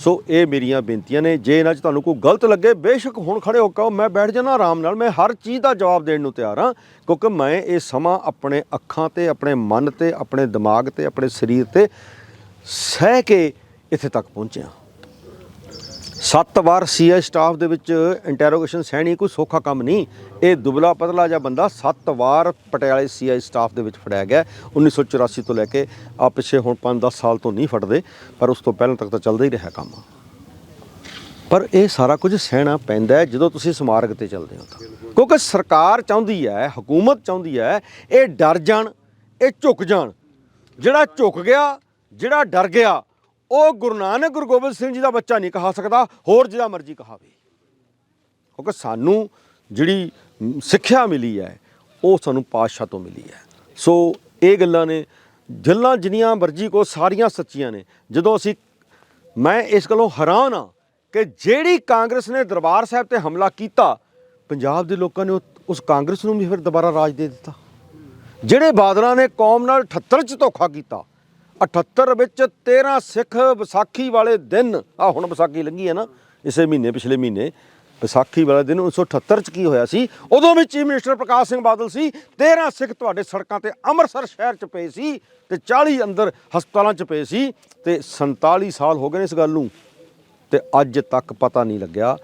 ਸੋ ਇਹ ਮੇਰੀਆਂ ਬੇਨਤੀਆਂ ਨੇ ਜੇ ਇਹਨਾਂ 'ਚ ਤੁਹਾਨੂੰ ਕੋਈ ਗਲਤ ਲੱਗੇ ਬੇਸ਼ੱਕ ਹੁਣ ਖੜੇ ਹੋ ਕੇ ਆਓ, ਮੈਂ ਬੈਠ ਜਾਣਾ ਆਰਾਮ ਨਾਲ ਮੈਂ ਹਰ ਚੀਜ਼ ਦਾ ਜਵਾਬ ਦੇਣ ਨੂੰ ਤਿਆਰ ਹਾਂ ਕਿਉਂਕਿ ਮੈਂ ਇਹ ਸਮਾਂ ਆਪਣੇ ਅੱਖਾਂ ਤੇ ਆਪਣੇ ਮਨ ਤੇ ਆਪਣੇ ਦਿਮਾਗ ਤੇ ਆਪਣੇ ਸਰੀਰ ਤੇ ਸਹਿ ਕੇ ਇੱਥੇ ਤੱਕ ਪਹੁੰਚਿਆ। ਸੱਤ ਵਾਰ ਸੀਆਈ ਸਟਾਫ ਦੇ ਵਿੱਚ ਇੰਟਰੋਗੇਸ਼ਨ ਸਹਿਣੀ, ਕੋਈ ਸੌਖਾ ਕੰਮ ਨਹੀਂ। ਇਹ ਦੁਬਲਾ ਪਤਲਾ ਜਿਹਾ ਬੰਦਾ ਸੱਤ ਵਾਰ ਪਟਿਆਲੇ ਸੀਆਈ ਸਟਾਫ ਦੇ ਵਿੱਚ ਫੜਿਆ ਗਿਆ। 1984 ਤੋਂ ਲੈ ਕੇ ਆ ਪਿੱਛੇ ਹੁਣ 5-10 ਸਾਲ ਤੋਂ ਨਹੀਂ ਫੜਦੇ, ਪਰ ਉਸ ਤੋਂ ਪਹਿਲਾਂ ਤੱਕ ਤਾਂ ਚੱਲਦਾ ਹੀ ਰਿਹਾ ਕੰਮ। ਪਰ ਇਹ ਸਾਰਾ ਕੁਝ ਸਹਿਣਾ ਪੈਂਦਾ ਹੈ ਜਦੋਂ ਤੁਸੀਂ ਸਮਾਰਕ ਤੇ ਚੱਲਦੇ ਹੋ ਤਾਂ। ਕਿਉਂਕਿ ਸਰਕਾਰ ਚਾਹੁੰਦੀ ਹੈ, ਹਕੂਮਤ ਚਾਹੁੰਦੀ ਹੈ, ਇਹ ਡਰ ਜਾਣ, ਇਹ ਝੁਕ ਜਾਣ। ਜਿਹੜਾ ਝੁਕ ਗਿਆ, ਜਿਹੜਾ ਡਰ ਗਿਆ ਉਹ ਗੁਰੂ ਨਾਨਕ, ਗੁਰੂ ਗੋਬਿੰਦ ਸਿੰਘ ਜੀ ਦਾ ਬੱਚਾ ਨਹੀਂ ਕਹਾ ਸਕਦਾ, ਹੋਰ ਜਿਹੜਾ ਮਰਜ਼ੀ ਕਹਾਵੇ। ਕਿਉਂਕਿ ਸਾਨੂੰ ਜਿਹੜੀ ਸਿੱਖਿਆ ਮਿਲੀ ਹੈ, ਉਹ ਸਾਨੂੰ ਪਾਤਸ਼ਾਹ ਤੋਂ ਮਿਲੀ ਹੈ। ਸੋ ਇਹ ਗੱਲਾਂ ਨੇ ਗੱਲਾਂ ਜਿੰਨੀਆਂ ਮਰਜ਼ੀ ਕੋ ਸਾਰੀਆਂ ਸੱਚੀਆਂ ਨੇ। ਜਦੋਂ ਅਸੀਂ, ਮੈਂ ਇਸ ਗੱਲੋਂ ਹੈਰਾਨ ਹਾਂ ਕਿ ਜਿਹੜੀ ਕਾਂਗਰਸ ਨੇ ਦਰਬਾਰ ਸਾਹਿਬ ਤੇ ਹਮਲਾ ਕੀਤਾ, ਪੰਜਾਬ ਦੇ ਲੋਕਾਂ ਨੇ ਉਹ- ਉਸ ਕਾਂਗਰਸ ਨੂੰ ਵੀ ਫਿਰ ਦੁਬਾਰਾ ਰਾਜ ਦੇ ਦਿੱਤਾ। ਜਿਹੜੇ ਬਾਦਲਾਂ ਨੇ ਕੌਮ ਨਾਲ 78 ਚ ਧੋਖਾ ਕੀਤਾ 78 ਵਿੱਚ 13 ਸਿੱਖ ਵਿਸਾਖੀ ਵਾਲੇ ਦਿਨ ਆ ਹੁਣ ਵਿਸਾਖੀ ਲੰਗੀ ਹੈ ਨਾ, ਇਸੇ ਮਹੀਨੇ, ਪਿਛਲੇ ਮਹੀਨੇ, ਵਿਸਾਖੀ ਵਾਲੇ ਦਿਨ 1978 ਚ ਕੀ ਹੋਇਆ ਸੀ? ਉਦੋਂ ਵੀ ਚੀਫ ਮਿਨਿਸਟਰ ਪ੍ਰਕਾਸ਼ ਸਿੰਘ ਬਾਦਲ ਸੀ 13 ਸਿੱਖ ਤੁਹਾਡੇ ਸੜਕਾਂ ਤੇ ਅੰਮ੍ਰਿਤਸਰ ਸ਼ਹਿਰ ਚ ਪਏ ਸੀ ਤੇ 40 ਅੰਦਰ ਹਸਪਤਾਲਾਂ ਚ ਪਏ ਸੀ ਤੇ 47 ਸਾਲ ਹੋ ਗਏ ਨੇ ਇਸ ਗੱਲ ਨੂੰ, ਤੇ ਅੱਜ ਤੱਕ ਪਤਾ ਨਹੀਂ ਲੱਗਿਆ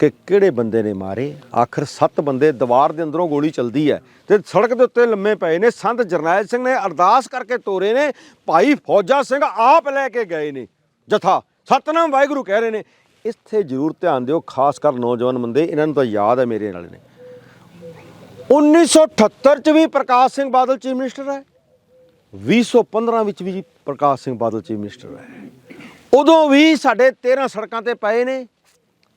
ਕਿ ਕਿਹੜੇ ਬੰਦੇ ਨੇ ਮਾਰੇ? ਆਖਰ ਸੱਤ ਬੰਦੇ ਦੀਵਾਰ ਦੇ ਅੰਦਰੋਂ ਗੋਲੀ ਚੱਲਦੀ ਹੈ ਤੇ ਸੜਕ ਦੇ ਉੱਤੇ ਲੰਮੇ ਪਏ ਨੇ। ਸੰਤ ਜਰਨੈਲ ਸਿੰਘ ਨੇ ਅਰਦਾਸ ਕਰਕੇ ਤੋਰੇ ਨੇ। ਭਾਈ ਫੌਜਾ ਸਿੰਘ ਆਪ ਲੈ ਕੇ ਗਏ ਨੇ। ਜਥਾ, ਸਤਨਾਮ ਵਾਹਿਗੁਰੂ ਕਹਿ ਰਹੇ ਨੇ। ਇੱਥੇ ਜ਼ਰੂਰ ਧਿਆਨ ਦਿਓ, ਖਾਸ ਕਰ ਨੌਜਵਾਨ ਬੰਦੇ, ਇਹਨਾਂ ਨੂੰ ਤਾਂ ਯਾਦ ਹੈ ਮੇਰੇ ਨਾਲ ਨੇ। 1978 ਚ ਵੀ ਪ੍ਰਕਾਸ਼ ਸਿੰਘ ਬਾਦਲ ਚੀਫ ਮਿਨਿਸਟਰ ਹੈ। 2015 ਵਿੱਚ ਵੀ ਪ੍ਰਕਾਸ਼ ਸਿੰਘ ਬਾਦਲ ਚੀਫ ਮਿਨਿਸਟਰ ਹੈ। ਉਦੋਂ ਵੀ ਸਾਡੇ 13 ਸੜਕਾਂ ਤੇ ਪਏ ਨੇ।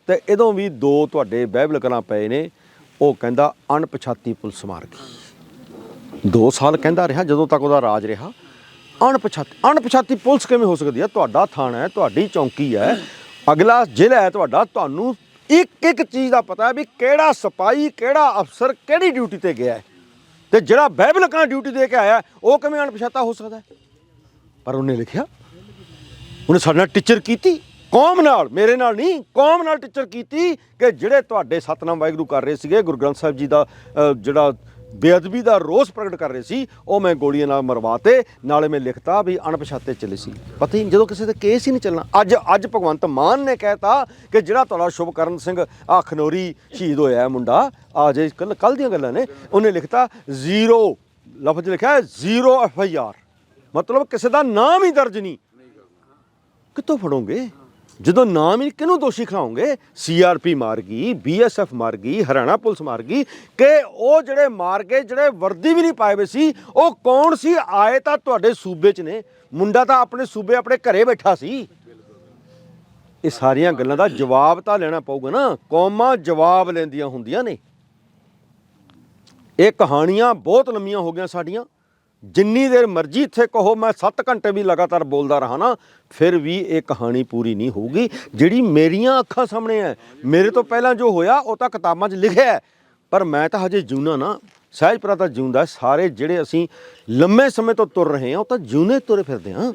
ਤੇ ਇਦੋਂ ਵੀ ਦੋ ਤੁਹਾਡੇ ਬਹਿਬਲ ਕਲਾਂ ਪਏ ਨੇ, ਉਹ ਕਹਿੰਦਾ ਅਣਪਛਾਤੀ ਪੁਲਿਸ ਮਾਰ ਗਈ 2 ਸਾਲ ਕਹਿੰਦਾ ਰਿਹਾ, ਜਦੋਂ ਤੱਕ ਉਹਦਾ ਰਾਜ ਰਿਹਾ। ਅਣਪਛਾਤੀ ਅਣਪਛਾਤੀ ਪੁਲਿਸ ਕਿਵੇਂ ਹੋ ਸਕਦੀ ਹੈ? ਤੁਹਾਡਾ ਥਾਣਾ ਹੈ, ਤੁਹਾਡੀ ਚੌਂਕੀ ਹੈ। ਅਗਲਾ ਜ਼ਿਲ੍ਹਾ ਹੈ ਤੁਹਾਡਾ, ਤੁਹਾਨੂੰ ਇੱਕ ਇੱਕ ਚੀਜ਼ ਦਾ ਪਤਾ ਹੈ ਵੀ ਕਿਹੜਾ ਸਿਪਾਹੀ, ਕਿਹੜਾ ਅਫਸਰ ਕਿਹੜੀ ਡਿਊਟੀ ਤੇ ਗਿਆ ਹੈ। ਤੇ ਜਿਹੜਾ ਬਹਿਬਲ ਕਲਾਂ ਡਿਊਟੀ ਦੇ ਕੇ ਆਇਆ, ਉਹ ਕਿਵੇਂ ਅਣਪਛਾਤਾ ਹੋ ਸਕਦਾ ਪਰ ਉਹਨੇ ਲਿਖਿਆ, ਉਹਨੇ ਸਾਡੇ ਨਾਲ ਟੀਚਰ ਕੀਤੀ। ਕੌਮ ਨਾਲ ਮੇਰੇ ਨਾਲ ਨਹੀਂ ਕੌਮ ਨਾਲ ਟੀਚਰ ਕੀਤੀ ਕਿ ਜਿਹੜੇ ਤੁਹਾਡੇ ਸਤਨਾਮ ਵਾਹਿਗੁਰੂ ਕਰ ਰਹੇ ਸੀਗੇ ਗੁਰੂ ਗ੍ਰੰਥ ਸਾਹਿਬ ਜੀ ਦਾ ਜਿਹੜਾ ਬੇਅਦਬੀ ਦਾ ਰੋਸ ਪ੍ਰਗਟ ਕਰ ਰਹੇ ਸੀ ਉਹ ਮੈਂ ਗੋਲੀਆਂ ਨਾਲ ਮਰਵਾਤੇ ਨਾਲੇ ਮੈਂ ਲਿਖਤਾ ਵੀ ਅਣਪਛਾਤੇ ਚਲੇ ਸੀ। ਪਤਾ ਹੀ ਨਹੀਂ, ਜਦੋਂ ਕਿਸੇ ਤੇ ਕੇਸ ਹੀ ਨਹੀਂ ਚੱਲਣਾ। ਅੱਜ ਅੱਜ ਭਗਵੰਤ ਮਾਨ ਨੇ ਕਹਿਤਾ ਕਿ ਜਿਹੜਾ ਤੁਹਾਡਾ ਸ਼ੁਭਕਰਨ ਸਿੰਘ ਆ ਖਨੋਰੀ ਸ਼ਹੀਦ ਹੋਇਆ ਮੁੰਡਾ ਆ ਜੇ ਕੱਲ ਕੱਲ ਦੀਆਂ ਗੱਲਾਂ ਨੇ ਉਹਨੇ ਲਿਖਤਾ ਜ਼ੀਰੋ ਲਫ਼ਜ਼ ਲਿਖਿਆ ਜ਼ੀਰੋ ਐਫ ਆਈ ਆਰ। ਮਤਲਬ ਕਿਸੇ ਦਾ ਨਾਮ ਹੀ ਦਰਜ ਨਹੀਂ। ਕਿੱਥੋਂ ਫੜੋਗੇ? ਜਦੋਂ ਨਾਮ ਹੀ ਕਿਹਨੂੰ ਦੋਸ਼ੀ ਖਲਾਉਂਗੇ ਸੀਆਰਪੀ ਮਾਰ ਗਈ ਬੀਐਸਐਫ ਮਾਰ ਗਈ ਹਰਿਆਣਾ ਪੁਲਿਸ ਮਾਰ ਗਈ ਕਿ ਉਹ ਜਿਹੜੇ ਮਾਰ ਗਏ ਜਿਹੜੇ ਵਰਦੀ ਵੀ ਨਹੀਂ ਪਾਏ ਹੋਏ ਸੀ, ਉਹ ਕੌਣ ਸੀ? ਆਏ ਤਾਂ ਤੁਹਾਡੇ ਸੂਬੇ 'ਚ ਨੇ। ਮੁੰਡਾ ਤਾਂ ਆਪਣੇ ਸੂਬੇ ਆਪਣੇ ਘਰੇ ਬੈਠਾ ਸੀ। ਇਹ ਸਾਰੀਆਂ ਗੱਲਾਂ ਦਾ ਜਵਾਬ ਤਾਂ ਲੈਣਾ ਪਊਗਾ ਨਾ। ਕੌਮਾਂ ਜਵਾਬ ਲੈਂਦੀਆਂ ਹੁੰਦੀਆਂ ਨੇ। ਇਹ ਕਹਾਣੀਆਂ ਬਹੁਤ ਲੰਮੀਆਂ ਹੋ ਗਈਆਂ ਸਾਡੀਆਂ। ਜਿੰਨੀ ਦੇਰ ਮਰਜ਼ੀ ਇੱਥੇ ਕਹੋ, ਮੈਂ 7 ਘੰਟੇ ਵੀ ਲਗਾਤਾਰ ਬੋਲਦਾ ਰਹਾ ਨਾ, ਫਿਰ ਵੀ ਇਹ ਕਹਾਣੀ ਪੂਰੀ ਨਹੀਂ ਹੋਊਗੀ। ਜਿਹੜੀ ਮੇਰੀਆਂ ਅੱਖਾਂ ਸਾਹਮਣੇ ਹੈ, ਮੇਰੇ ਤੋਂ ਪਹਿਲਾਂ ਜੋ ਹੋਇਆ, ਉਹ ਤਾਂ ਕਿਤਾਬਾਂ 'ਚ ਲਿਖਿਆ ਪਰ ਮੈਂ ਤਾਂ ਹਜੇ ਜਿਉਣਾ ਨਾ ਸਹਿਜਪੁਰਾ ਤਾਂ ਜਿਉਂਦਾ ਸਾਰੇ ਜਿਹੜੇ ਅਸੀਂ ਲੰਮੇ ਸਮੇਂ ਤੋਂ ਤੁਰ ਰਹੇ ਹਾਂ, ਉਹ ਤਾਂ ਜਿਉਂਦੇ ਤੁਰੇ ਫਿਰਦੇ ਹਾਂ।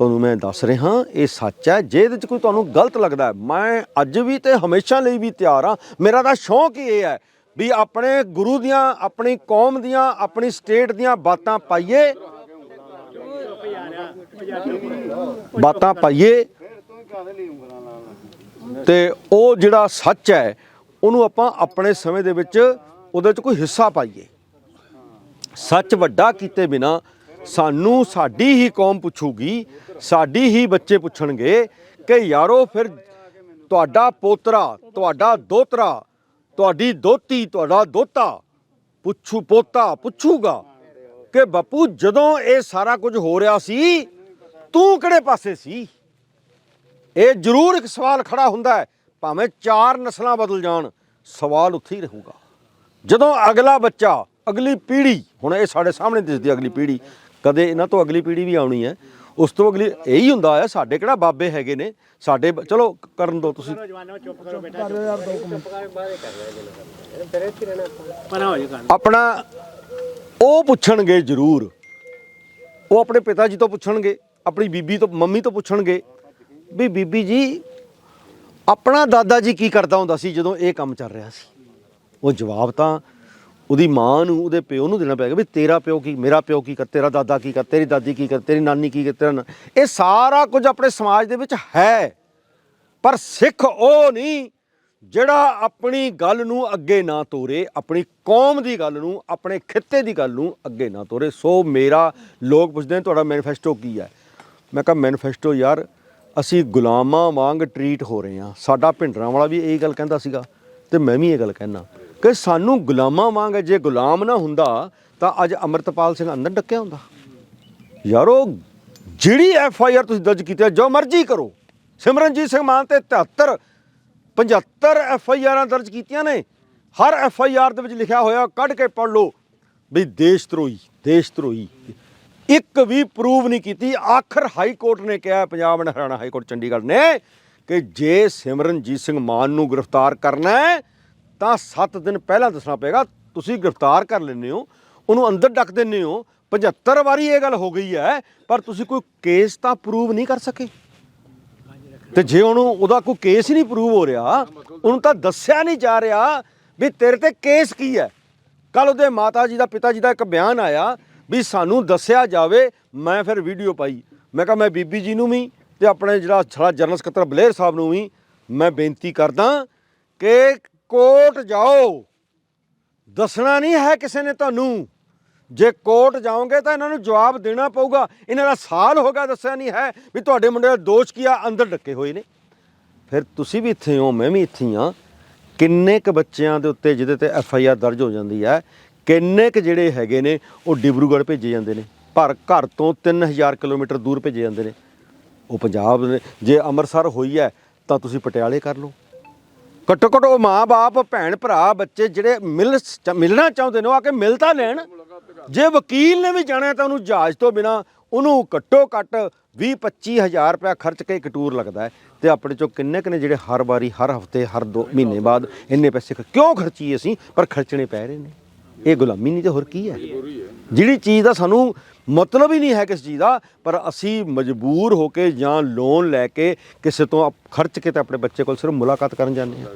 ਤੁਹਾਨੂੰ ਮੈਂ ਦੱਸ ਰਿਹਾ, ਇਹ ਸੱਚ ਹੈ, ਜੇ ਇਹਦੇ 'ਚ ਕੋਈ ਤੁਹਾਨੂੰ ਗਲਤ ਲੱਗਦਾ ਮੈਂ ਅੱਜ ਵੀ ਤੇ ਹਮੇਸ਼ਾ ਲਈ ਵੀ ਤਿਆਰ ਹਾਂ। ਮੇਰਾ ਤਾਂ ਸ਼ੌਂਕ ਹੀ ਇਹ ਹੈ ਵੀ ਆਪਣੇ ਗੁਰੂ ਦੀਆਂ, ਆਪਣੀ ਕੌਮ ਦੀਆਂ, ਆਪਣੀ ਸਟੇਟ ਦੀਆਂ ਬਾਤਾਂ ਪਾਈਏ। ਬਾਤਾਂ ਪਾਈਏ। ਤੇ ਉਹ ਜਿਹੜਾ ਸੱਚ ਹੈ, ਉਹਨੂੰ ਆਪਾਂ ਆਪਣੇ ਸਮੇਂ ਦੇ ਵਿੱਚ ਉਹਦੇ 'ਚ ਕੋਈ ਹਿੱਸਾ ਪਾਈਏ। ਸੱਚ ਵੱਡਾ ਕੀਤੇ ਬਿਨਾ ਸਾਨੂੰ ਸਾਡੀ ਹੀ ਕੌਮ ਪੁੱਛੂਗੀ, ਸਾਡੀ ਹੀ ਬੱਚੇ ਪੁੱਛਣਗੇ ਕਿ ਯਾਰੋ ਫਿਰ ਤੁਹਾਡਾ ਪੋਤਰਾ, ਤੁਹਾਡਾ ਦੋਤਰਾ ਤੁਹਾਡੀ ਦੋਤੀ ਤੁਹਾਡਾ ਦੋਤਾ ਪੁੱਛੂ ਪੋਤਾ, ਪੁੱਛੂਗਾ ਕਿ ਬਾਪੂ ਜਦੋਂ ਇਹ ਸਾਰਾ ਕੁਝ ਹੋ ਰਿਹਾ ਸੀ, ਤੂੰ ਕਿਹੜੇ ਪਾਸੇ ਸੀ? ਇਹ ਜ਼ਰੂਰ ਇੱਕ ਸਵਾਲ ਖੜਾ ਹੁੰਦਾ ਹੈ, ਭਾਵੇਂ ਚਾਰ ਨਸਲਾਂ ਬਦਲ ਜਾਣ, ਸਵਾਲ ਉੱਥੇ ਹੀ ਰਹੂਗਾ। ਜਦੋਂ ਅਗਲਾ ਬੱਚਾ, ਅਗਲੀ ਪੀੜ੍ਹੀ, ਹੁਣ ਇਹ ਸਾਡੇ ਸਾਹਮਣੇ ਦਿਸਦੀ ਅਗਲੀ ਪੀੜ੍ਹੀ, ਕਦੇ ਇਹਨਾਂ ਤੋਂ ਅਗਲੀ ਪੀੜ੍ਹੀ ਵੀ ਆਉਣੀ ਹੈ ਉਸ ਤੋਂ ਅਗਲੀ ਇਹੀ ਹੁੰਦਾ ਆ, ਸਾਡੇ ਕਿਹੜਾ ਬਾਬੇ ਹੈਗੇ ਨੇ, ਸਾਡੇ ਬ- ਚਲੋ ਕਰਨ ਦਿਓ ਤੁਸੀਂ। ਪਰਾਂ ਹੋ ਜਾ ਕੰਨ ਆਪਣਾ ਉਹ ਪੁੱਛਣਗੇ ਜ਼ਰੂਰ। ਉਹ ਆਪਣੇ ਪਿਤਾ ਜੀ ਤੋਂ ਪੁੱਛਣਗੇ, ਆਪਣੀ ਬੀਬੀ ਤੋਂ, ਮੰਮੀ ਤੋਂ ਪੁੱਛਣਗੇ ਵੀ ਬੀਬੀ ਜੀ, ਆਪਣਾ ਦਾਦਾ ਜੀ ਕੀ ਕਰਦਾ ਹੁੰਦਾ ਸੀ ਜਦੋਂ ਇਹ ਕੰਮ ਚੱਲ ਰਿਹਾ ਸੀ? ਉਹ ਜਵਾਬ ਤਾਂ ਉਹਦੀ ਮਾਂ ਨੂੰ, ਉਹਦੇ ਪਿਓ ਨੂੰ ਦੇਣਾ ਪੈ ਗਿਆ ਵੀ ਤੇਰਾ ਪਿਓ ਕੀ, ਮੇਰਾ ਪਿਓ ਕੀ ਕਰ, ਤੇਰਾ ਦਾਦਾ ਕੀ ਕਰ, ਤੇਰੀ ਦਾਦੀ ਕੀ ਕਰ, ਤੇਰੀ ਨਾਨੀ ਕੀ ਕਰ, ਤੇਰਾ ਇਹ ਸਾਰਾ ਕੁਝ ਆਪਣੇ ਸਮਾਜ ਦੇ ਵਿੱਚ ਹੈ। ਪਰ ਸਿੱਖ ਉਹ ਨਹੀਂ ਜਿਹੜਾ ਆਪਣੀ ਗੱਲ ਨੂੰ ਅੱਗੇ ਨਾ ਤੋਰੇ, ਆਪਣੀ ਕੌਮ ਦੀ ਗੱਲ ਨੂੰ, ਆਪਣੇ ਖਿੱਤੇ ਦੀ ਗੱਲ ਨੂੰ ਅੱਗੇ ਨਾ ਤੋਰੇ। ਸੋ ਮੇਰਾ ਲੋਕ ਪੁੱਛਦੇ ਨੇ, ਤੁਹਾਡਾ ਮੈਨੀਫੈਸਟੋ ਕੀ ਹੈ? ਮੈਂ ਕਿਹਾ, ਮੈਨੀਫੈਸਟੋ ਯਾਰ, ਅਸੀਂ ਗੁਲਾਮਾਂ ਵਾਂਗ ਟਰੀਟ ਹੋ ਰਹੇ ਹਾਂ। ਸਾਡਾ ਭਿੰਡਰਾਂ ਵਾਲਾ ਵੀ ਇਹੀ ਗੱਲ ਕਹਿੰਦਾ ਸੀਗਾ ਤੇ ਮੈਂ ਵੀ ਇਹ ਗੱਲ ਕਹਿਣਾ ਕਿ ਸਾਨੂੰ ਗੁਲਾਮਾਂ ਵਾਂਗ ਜੇ ਗੁਲਾਮ ਨਾ ਹੁੰਦਾ, ਤਾਂ ਅੱਜ ਅਮਰਤਪਾਲ ਸਿੰਘ ਅੰਦਰ ਡੱਕਿਆ ਹੁੰਦਾ। ਯਾਰੋ, ਜਿਹੜੀ ਐਫ ਆਈ ਆਰ ਤੁਸੀਂ ਦਰਜ ਕੀਤੀ ਜੋ ਮਰਜ਼ੀ ਕਰੋ। ਸਿਮਰਨਜੀਤ ਸਿੰਘ ਮਾਨ ਤੇ 73 75 ਐਫ ਆਈ ਆਰਾਂ ਦਰਜ ਕੀਤੀਆਂ ਨੇ। ਹਰ ਐਫ ਆਈ ਆਰ ਦੇ ਵਿੱਚ ਲਿਖਿਆ ਹੋਇਆ, ਕੱਢ ਕੇ ਪੜ੍ਹ ਲਓ ਵੀ ਦੇਸ਼ ਧਰੋਈ ਦੇਸ਼ ਧਰੋਈ ਇੱਕ ਵੀ ਪ੍ਰੂਵ ਨਹੀਂ ਕੀਤੀ, ਆਖਰ ਹਾਈ ਕੋਰਟ ਨੇ ਕਿਹਾ, Punjab and Haryana high court Chandigarh ਨੇ, ਕਿ ਜੇ ਸਿਮਰਨਜੀਤ ਸਿੰਘ ਮਾਨ ਨੂੰ ਗ੍ਰਿਫਤਾਰ ਕਰਨਾ ਹੈ ਤਾਂ 7 ਦਿਨ ਪਹਿਲਾਂ ਦੱਸਣਾ ਪਏਗਾ, ਤੁਸੀਂ ਗ੍ਰਿਫਤਾਰ ਕਰ ਲੈਂਦੇ ਹੋ, ਉਹਨੂੰ ਅੰਦਰ ਡੱਕ ਦਿੰਦੇ ਹੋ 75 ਵਾਰੀ ਇਹ ਗੱਲ ਹੋ ਗਈ ਹੈ, ਪਰ ਤੁਸੀਂ ਕੋਈ ਕੇਸ ਤਾਂ ਪ੍ਰੂਵ ਨਹੀਂ ਕਰ ਸਕੇ। ਤੇ ਜੇ ਉਹਨੂੰ, ਉਹਦਾ ਕੋਈ ਕੇਸ ਹੀ ਨਹੀਂ ਪ੍ਰੂਵ ਹੋ ਰਿਹਾ, ਉਹਨੂੰ ਤਾਂ ਦੱਸਿਆ ਨਹੀਂ ਜਾ ਰਿਹਾ ਵੀ ਤੇਰੇ ਤੇ ਕੇਸ ਕੀ ਹੈ। ਕੱਲ ਉਹਦੇ ਮਾਤਾ ਜੀ ਦਾ, ਪਿਤਾ ਜੀ ਦਾ ਇੱਕ ਬਿਆਨ ਆਇਆ ਵੀ ਸਾਨੂੰ ਦੱਸਿਆ ਜਾਵੇ, ਮੈਂ ਫਿਰ ਵੀਡੀਓ ਪਾਈ। ਮੈਂ ਕਿਹਾ, ਮੈਂ ਬੀਬੀ ਜੀ ਨੂੰ ਵੀ ਤੇ ਆਪਣੇ ਜਿਹੜਾ ਸਾਡਾ ਜਨਰਲ ਸਕੱਤਰ ਬਲੇਰ ਸਾਹਿਬ ਨੂੰ ਵੀ ਮੈਂ ਬੇਨਤੀ ਕਰਦਾ ਕਿ ਕੋਰਟ ਜਾਓ। ਦੱਸਣਾ ਨਹੀਂ ਹੈ ਕਿਸੇ ਨੇ ਤੁਹਾਨੂੰ। ਜੇ ਕੋਰਟ ਜਾਓਗੇ ਤਾਂ ਇਹਨਾਂ ਨੂੰ ਜਵਾਬ ਦੇਣਾ ਪਊਗਾ। ਇਹਨਾਂ ਦਾ ਸਾਲ ਹੋ ਗਿਆ ਦੱਸਿਆ ਨਹੀਂ ਹੈ ਵੀ ਤੁਹਾਡੇ ਮੁੰਡੇ ਦਾ ਦੋਸ਼ ਕੀ ਆ, ਅੰਦਰ ਡੱਕੇ ਹੋਏ ਨੇ। ਫਿਰ ਤੁਸੀਂ ਵੀ ਇੱਥੇ ਹੋ, ਮੈਂ ਵੀ ਇੱਥੇ ਹੀ ਹਾਂ। ਕਿੰਨੇ ਕ ਬੱਚਿਆਂ ਦੇ ਉੱਤੇ ਜਿਹਦੇ ਤੇ ਐਫ ਆਈ ਆਰ ਦਰਜ ਹੋ ਜਾਂਦੀ ਹੈ, ਕਿੰਨੇ ਕ ਜਿਹੜੇ ਹੈਗੇ ਨੇ, ਉਹ ਡਿਬਰੂਗੜ੍ਹ ਭੇਜੇ ਜਾਂਦੇ ਨੇ। ਪਰ ਘਰ ਤੋਂ 3000 ਕਿਲੋਮੀਟਰ ਦੂਰ ਭੇਜੇ ਜਾਂਦੇ ਨੇ। ਉਹ ਪੰਜਾਬ ਦੇ ਜੇ ਅੰਮ੍ਰਿਤਸਰ ਹੋਈ ਹੈ, ਤਾਂ ਤੁਸੀਂ ਪਟਿਆਲੇ ਕਰ ਲਓ। ਘੱਟੋ ਘੱਟ ਉਹ ਮਾਂ-ਬਾਪ ਭੈਣ ਭਰਾ, ਬੱਚੇ ਜਿਹੜੇ ਮਿਲ ਮਿਲਣਾ ਚਾਹੁੰਦੇ ਨੇ, ਉਹ ਆ ਕੇ ਮਿਲ ਤਾਂ ਲੈਣ। ਜੇ ਵਕੀਲ ਨੇ ਵੀ ਜਾਣਾ ਤਾਂ ਉਹਨੂੰ ਜਹਾਜ਼ ਤੋਂ ਬਿਨਾ ਉਹਨੂੰ ਘੱਟੋ ਘੱਟ 20 25000 ਰੁਪਇਆ ਖਰਚ ਕੇ ਇੱਕ ਟੂਰ ਲੱਗਦਾ ਹੈ ਤੇ ਆਪਣੇ ਚੋਂ ਕਿੰਨੇ ਕਿੰਨੇ ਜਿਹੜੇ ਹਰ ਵਾਰੀ, ਹਰ ਹਫ਼ਤੇ, ਹਰ ਦੋ ਮਹੀਨੇ ਬਾਅਦ ਇੰਨੇ ਪੈਸੇ ਕਿਉਂ ਖਰਚੀਏ ਅਸੀਂ? ਪਰ ਖਰਚਣੇ ਪੈ ਰਹੇ ਨੇ। ਇਹ ਗੁਲਾਮੀ ਨਹੀਂ ਤੇ ਹੋਰ ਕੀ ਹੈ? ਜਿਹੜੀ ਚੀਜ਼ ਦਾ ਸਾਨੂੰ ਮਤਲਬ ਹੀ ਨਹੀਂ ਹੈ ਕਿਸ ਚੀਜ਼ ਦਾ, ਪਰ ਅਸੀਂ ਮਜਬੂਰ ਹੋ ਕੇ ਜਾਂ ਲੋਨ ਲੈ ਕੇ ਕਿਸੇ ਤੋਂ ਖਰਚ ਕੇ ਤੇ ਆਪਣੇ ਬੱਚੇ ਕੋਲ ਸਿਰਫ ਮੁਲਾਕਾਤ ਕਰਨ ਜਾਂਦੇ ਹਾਂ।